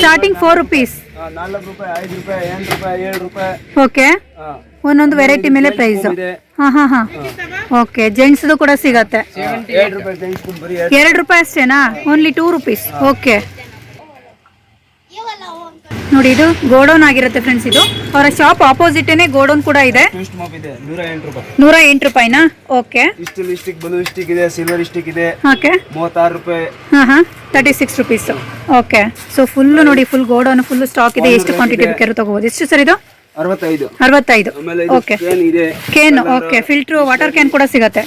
S2: starting
S1: four rupees
S2: ನಾಲ್ಕು ರೂಪಾಯಿ ಐದು ರೂಪಾಯಿ ಎಂಟು ರೂಪಾಯಿ ಏಳು ರೂಪಾಯಿ.
S1: ಓಕೆ.
S2: ಹಾ.
S1: ಒಂದೊಂದು ವೆರೈಟಿ ಮೇಲೆ ಪ್ರೈಸ್
S2: ಇದೆ.
S1: ಹಾಂ ಹಾಂ ಹಾಂ. ಓಕೆ ಜೆಂಟ್ಸ್ದು ಕೂಡ ಸಿಗತ್ತೆ.
S2: ಎರಡು ರೂಪಾಯಿ ತೆಗೆಸ್ಕೊಂಡು ಬರೀ ಎರಡು
S1: ಎರಡು ರೂಪಾಯಿ ಅಷ್ಟೇನಾ? ಓನ್ಲಿ ಟೂ ರುಪೀಸ್ ಓಕೆ ನೋಡಿ ಇದು ಗೋಡೌನ್ ಆಗಿರುತ್ತೆ ಫ್ರೆಂಡ್ಸ್ ಇದು. ಅವರ ಶಾಪ್ ಆಪೋಸಿಟ್ ಗೋಡೌನ್ ಕೂಡ ಇದೆ.
S2: ನೂರ ಎಂಟು
S1: ರೂಪಾಯಿನಾ? ಓಕೆ
S2: ಲಿಸ್ಟಿಕ್ ಬ್ಲೂ ಸ್ಟಿಕ್ ಇದೆ ಸಿಲ್ವರ್ ಸ್ಟಿಕ್ ಇದೆ.
S1: ಓಕೆ
S2: ಮೂವತ್ತಾರು ರೂಪಾಯಿ.
S1: ಹಾಂ ಹಾಂ. Thirty six rupees okay so full ನೋಡಿ ಫುಲ್ ಗೋಡೌನ್ ಫುಲ್ ಸ್ಟಾಕ್ ಇದೆ. ಎಷ್ಟು ಕ್ವಾಂಟಿಟಿ ಬೇಕಾದ್ರೂ ತಗೋಬಹುದು ಎಷ್ಟು ಸರ್ ಇದು?
S2: ಅರವತ್ತೈದು.
S1: Okay
S2: can
S1: okay filter water can ಕೂಡ ಸಿಗತ್ತೆ.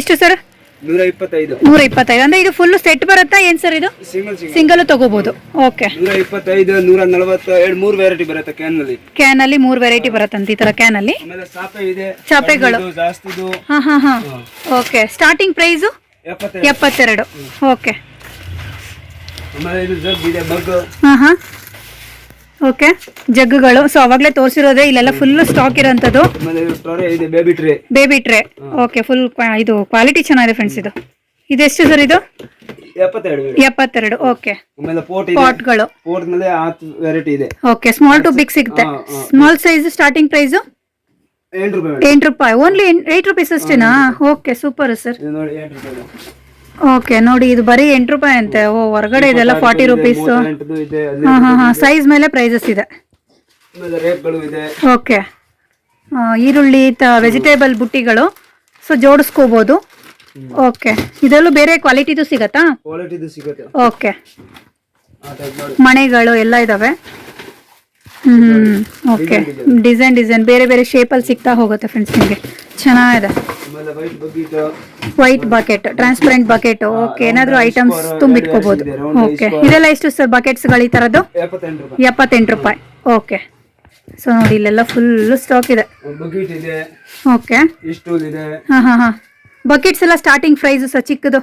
S1: ಎಷ್ಟು ಸರ್
S2: ನೂರ ಇಪ್ಪತ್ತೈದು
S1: ನೂರ ಇಪ್ಪತ್ತೈದು ಅಂದ್ರೆ ಇದು ಫುಲ್ ಸೆಟ್ ಬರುತ್ತಾ? ಏನ್ ಸರ್ ಇದು?
S2: ಸಿಂಗಲ್ ಸಿಂಗಲ್
S1: ಸಿಂಗಲ್ ತಗೋಬಹುದು ಓಕೆ
S2: ನೂರ ಇಪ್ಪತ್ತೈದು ನೂರ ನಲವತ್ತು ಎರಡು ಮೂರು ವೆರೈಟಿ ಬರುತ್ತೆ ಕ್ಯಾನ್ನಲ್ಲಿ
S1: ಕ್ಯಾನ್ ಅಲ್ಲಿ ಮೂರ್ ವೆರೈಟಿ ಬರುತ್ತಂತ ಈ ತರ ಕ್ಯಾನ್ ಅಲ್ಲಿ?
S2: ಆಮೇಲೆ ಸಾಪೆ ಇದೆ.
S1: ಚಾಪೆಗಳು
S2: ಜಾಸ್ತಿದು.
S1: ಹಾ ಹಾ ಹಾ. ಓಕೆ ಸ್ಟಾರ್ಟಿಂಗ್ ಪ್ರೈಸು
S2: ಎಪ್ಪತ್ತೈದು
S1: ಎಪ್ಪತ್ತೆರಡು. ಓಕೆ
S2: ಆಮೇಲೆ ಇದು ಜಗ್ ಇದೆ ಮಗ್.
S1: ಹಾ ಹಾ. ಓಕೆ ಜಗ್ಗುಗಳು. ಸೊ ಅವಾಗಲೇ ತೋರಿಸಿರೋದೇ ಇಲ್ಲೆಲ್ಲ full stock ಇರೋಂಥದ್ದು.
S2: Baby tray
S1: baby tray okay full ಇದು ಕ್ವಾಲಿಟಿ ಚೆನ್ನಾಗಿದೆ ಫ್ರೆಂಡ್ಸ್ ಇದು. ಇದೆಷ್ಟು ಸರ್ ಇದು?
S2: ಎಪ್ಪತ್ತೆರಡು
S1: ಓಕೆ ಪಾಟ್ಗಳು
S2: ವೆರೈಟಿ ಇದೆ.
S1: ಓಕೆ ಸ್ಮಾಲ್ ಟು ಬಿಗ್ ಸಿಗುತ್ತೆ. ಸ್ಮಾಲ್ ಸೈಜ್ ಸ್ಟಾರ್ಟಿಂಗ್ ಪ್ರೈಸ್
S2: ಎಂಟು ರೂಪಾಯಿ ಮೇಡಮ್.
S1: ಎಂಟು ರೂಪಾಯಿ. ಓನ್ಲಿ ಏಟ್ ರುಪೀಸ್ ಅಷ್ಟೇನಾ? ಓಕೆ ಸೂಪರ್ ಸರ್ ಓಕೆ ನೋಡಿ ಇದು ಬರೀ ಎಂಟು ರೂಪಾಯಿ ಅಂತೆ. ಓ ಹೊರಗಡೆ ಇದೆಲ್ಲ ಫಾರ್ಟಿ ರುಪೀಸ್
S2: ಇದೆ ಅಲ್ಲಿ
S1: ಹಾ ಹಾ ಹಾ ಸೈಜ್ ಮೇಲೆ ಪ್ರೈಸಸ್ ಇದೆ.
S2: ಆಮೇಲೆ ರೇಕ್ಗಳು ಇದೆ.
S1: ಓಕೆ ಈರುಳ್ಳಿ ವೆಜಿಟೇಬಲ್ ಬುಟ್ಟಿಗಳು. ಸೊ ಜೋಡಿಸ್ಕೋಬಹುದು ಓಕೆ ಇದರಲ್ಲೂ ಬೇರೆ ಕ್ವಾಲಿಟಿದು ಸಿಗತ್ತಾ?
S2: ಕ್ವಾಲಿಟಿದು ಸಿಗುತ್ತೆ.
S1: ಓಕೆ ಮಣೆಗಳು ಎಲ್ಲ ಇದಾವೆ. ಹ್ಮ್ ಓಕೆ ಡಿಸೈನ್ ಡಿಸೈನ್ ಬೇರೆ ಬೇರೆ ಶೇಪಲ್ಲಿ ಸಿಗ್ತಾ ಹೋಗುತ್ತೆ ಫ್ರೆಂಡ್ಸ್ ನಿಮಗೆ. ಚೆನ್ನಾಗಿದೆ.
S2: White bucket
S1: transparent bucket okay ಏನಾದರೂ ಐಟಮ್ಸ್ ತುಂಬಿಟ್ಕೋಬಹುದು ಓಕೆ ಇದೆಲ್ಲ ಎಷ್ಟು ಸರ್ ಬಕೆಟ್ಸ್ಗಳು ಈ ತರದ್ದು?
S2: ಎಪ್ಪತ್ತೆಂಟು ರೂಪಾಯಿ.
S1: ಓಕೆ ಸೊ ನೋಡಿ ಇಲ್ಲೆಲ್ಲ ಫುಲ್ ಸ್ಟಾಕ್ ಇದೆ. ಓಕೆ ಹಾಂ ಹಾಂ ಹಾಂ. ಬಕೆಟ್ಸ್ ಎಲ್ಲ ಸ್ಟಾರ್ಟಿಂಗ್ ಪ್ರೈಸ್ ಸರ್ ಚಿಕ್ಕದು.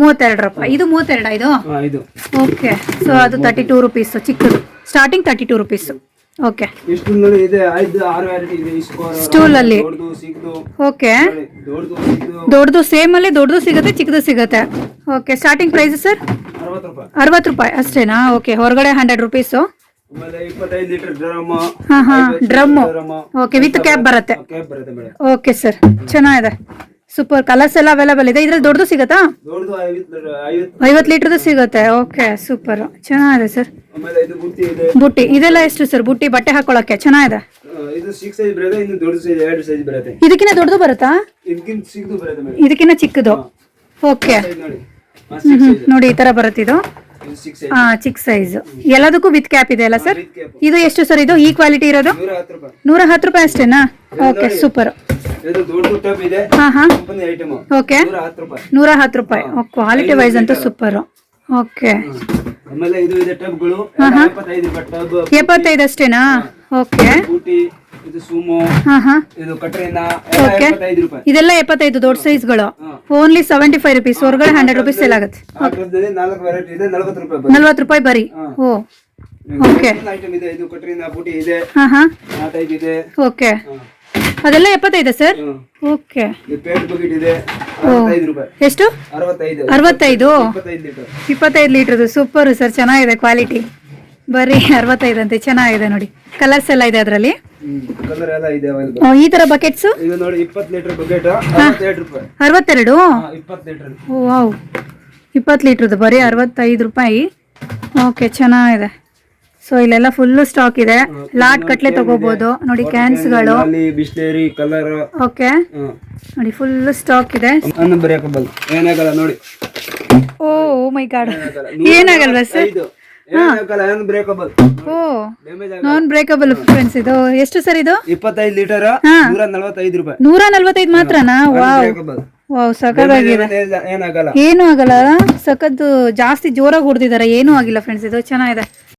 S2: ಮೂವತ್ತೆರಡು ರೂಪಾಯಿ.
S1: ಇದು ಮೂವತ್ತೆರಡ ಇದು? ಓಕೆ ಸೊ ಅದು ತರ್ಟಿ ಟೂ ರುಪೀಸ್ ಚಿಕ್ಕದು. Starting thirty two rupees okay
S2: ಸ್ಟೂಲ್ನಲ್ಲಿ ಇದೆ? ಐದು ಆರು ವೆರೈಟಿ ಇದೆ. ಸ್ಕೋರ್
S1: ಅಲ್ಲಿ? ಓಕೆ
S2: ದೊಡ್ಡದು
S1: ಸೇಮ್ ಅಲ್ಲಿ ದೊಡ್ಡದು ಸಿಗುತ್ತೆ ಚಿಕ್ಕದು ಸಿಗುತ್ತೆ. ಓಕೆ ಸ್ಟಾರ್ಟಿಂಗ್ ಪ್ರೈಸ್ ಸರ್
S2: ಅರವತ್ತು ರೂಪಾಯಿ.
S1: ಅಷ್ಟೇನಾ? ಓಕೆ ಹೊರಗಡೆ hundred rupees drum okay with cap ಬರುತ್ತೆ. ಓಕೆ ಸರ್ ಚೆನ್ನಾಗಿದೆ. ಸೂಪರ್ ಕಲರ್ಸ್ ಎಲ್ಲ ಅವೈಲೇಬಲ್ ಇದೆ. ಇದ್ರಲ್ಲಿ ದೊಡ್ಡದು ಸಿಗುತ್ತಾ?
S2: ಐವತ್ತು
S1: ಲೀಟರ್ದು ಸಿಗುತ್ತೆ. ಓಕೆ ಸೂಪರ್ ಚೆನ್ನಾಗಿದೆ ಸರ್
S2: ಬುಟ್ಟಿ ಇದೆ.
S1: ಬುಟ್ಟಿ. ಇದೆಲ್ಲ ಎಷ್ಟು ಸರ್ ಬುಟ್ಟಿ ಬಟ್ಟೆ ಹಾಕೊಳ್ಳಕ್ಕೆ ಚೆನ್ನಾಗಿದೆ? ಇದಕ್ಕಿಂತ ದೊಡ್ಡದು ಬರುತ್ತಾ?
S2: ಇದಕ್ಕಿಂತ
S1: ಚಿಕ್ಕದು ಓಕೆ
S2: ನೋಡಿ.
S1: ಈ ತರ ಬರುತ್ತೆ ಇದು. ಹಾ ಚಿಕ್ಕ ಸೈಜ್ ಎಲ್ಲದಕ್ಕೂ ವಿತ್ ಕ್ಯಾಪ್ ಇದೆ ಅಲ್ಲ ಸರ್ ಇದು ಎಷ್ಟು ಸರ್ ಇದು? ಈ ಕ್ವಾಲಿಟಿ ಇರೋದು?
S2: ನೂರ ಹತ್ತು ರೂಪಾಯಿ.
S1: ಅಷ್ಟೇನಾ? Okay super okay.
S2: ನೂರ ಹತ್ತು ರೂಪಾಯಿ.
S1: ಕ್ವಾಲಿಟಿ ವೈಸ್ ಅಂತೂ ಸೂಪರ್ ಓಕೆ.
S2: ಆಮೇಲೆ ಇದು ಇದೆ ಟಬ್ಗಳು. ಎಪ್ಪತ್ತೈದು
S1: ಅಷ್ಟೇನಾ? ಓಕೆ.
S2: ಇದು ಸುಮೋ ಇದು ಕಟ್ರಿನಾ ರೂಪಾಯಿ.
S1: ಇದೆಲ್ಲ ಎಪ್ಪತ್ತೈದು ದೊಡ್ಡ ಸೈಜ್ಗಳು
S2: ಗಳು.
S1: ಓನ್ಲಿ ಸೆವೆಂಟಿ ಫೈವ್ ರುಪೀಸ್ ಹೊರಗಡೆ ಹಂಡ್ರೆಡ್ ರುಪೀಸ್ ಸೇಲ್ ಆಗುತ್ತೆ.
S2: ನಲವತ್ತು ರೂಪಾಯಿ
S1: ಬರೀ. ಓ. ಓಕೆ.
S2: ಓಕೆ.
S1: ಅದೆಲ್ಲ ಎಪ್ಪತ್ತೈದ ಸರ್? ಓಕೆ. ಎಷ್ಟು?
S2: ಅರವತ್ತೈದು. ಇಪ್ಪತ್ತೈದು ಲೀಟರ್.
S1: ಇಪ್ಪತ್ತೈದು ಲೀಟ್ರದು ಸೂಪರ್ ಸರ್ ಚೆನ್ನಾಗಿದೆ ಕ್ವಾಲಿಟಿ. ಬರೀ ಅರವತ್ತೈದು ಅಂತೆ ಚೆನ್ನಾಗಿದೆ ನೋಡಿ. ಕಲರ್ಸ್ ಎಲ್ಲ ಇದೆ ಅದರಲ್ಲಿ? ಈ ತರ ಬಕೆಟ್ಸ್
S2: ಅರವತ್ತೆರಡು? ಇಪ್ಪತ್ತು
S1: ಲೀಟ್ರದ್ದು ಬರೀ ಅರವತ್ತೈದು ರೂಪಾಯಿ. ಓಕೆ ಚೆನ್ನಾಗಿದೆ. ಸೊ ಇಲ್ಲೆಲ್ಲ ಫುಲ್ ಸ್ಟಾಕ್ ಇದೆ. ಲಾಟ್ ಕಟ್ಲೆ ತಗೋಬಹುದು ನೋಡಿ ಕ್ಯಾನ್ಸ್ಗಳು
S2: ಬಿಸ್ಲೇರಿ ಕಲರ್
S1: ಓಕೆ ನೋಡಿ ಫುಲ್ ಸ್ಟಾಕ್ ಇದೆ.
S2: ಅನ್ನ ಏನಾಗಲ್ಲ ನೋಡಿ.
S1: ಓ ಮೈ ಗಾಡ್ ಏನಾಗಲ್ವಾ ಸರ್
S2: ಏನು
S1: ನಾನ್ ಬ್ರೇಕಬಲ್ ಫ್ರೆಂಡ್ಸ್ ಇದು. ಎಷ್ಟು ಸರ್ ಇದು?
S2: ಇಪ್ಪತ್ತೈದು ಲೀಟರ್ ನೂರ ನಲವತ್ತೈದು ರೂಪಾಯಿ.
S1: ನೂರ ನಲ್ವತ್ತೈದು ಮಾತ್ರನಾ? ವಾವ್. ವಾವ್ ಸಖತ್ತಾಗಿದೆ.
S2: ಏನಾಗಲ್ಲ.
S1: ಏನು ಆಗಲ್ಲ. ಸಖತ್ ಜಾಸ್ತಿ ಜೋರಾಗಿ ಹೊಡೆದಿದ್ದಾರೆ ಏನೂ ಆಗಿಲ್ಲ ಫ್ರೆಂಡ್ಸ್ ಇದು. ಚೆನ್ನಾಗಿದೆ.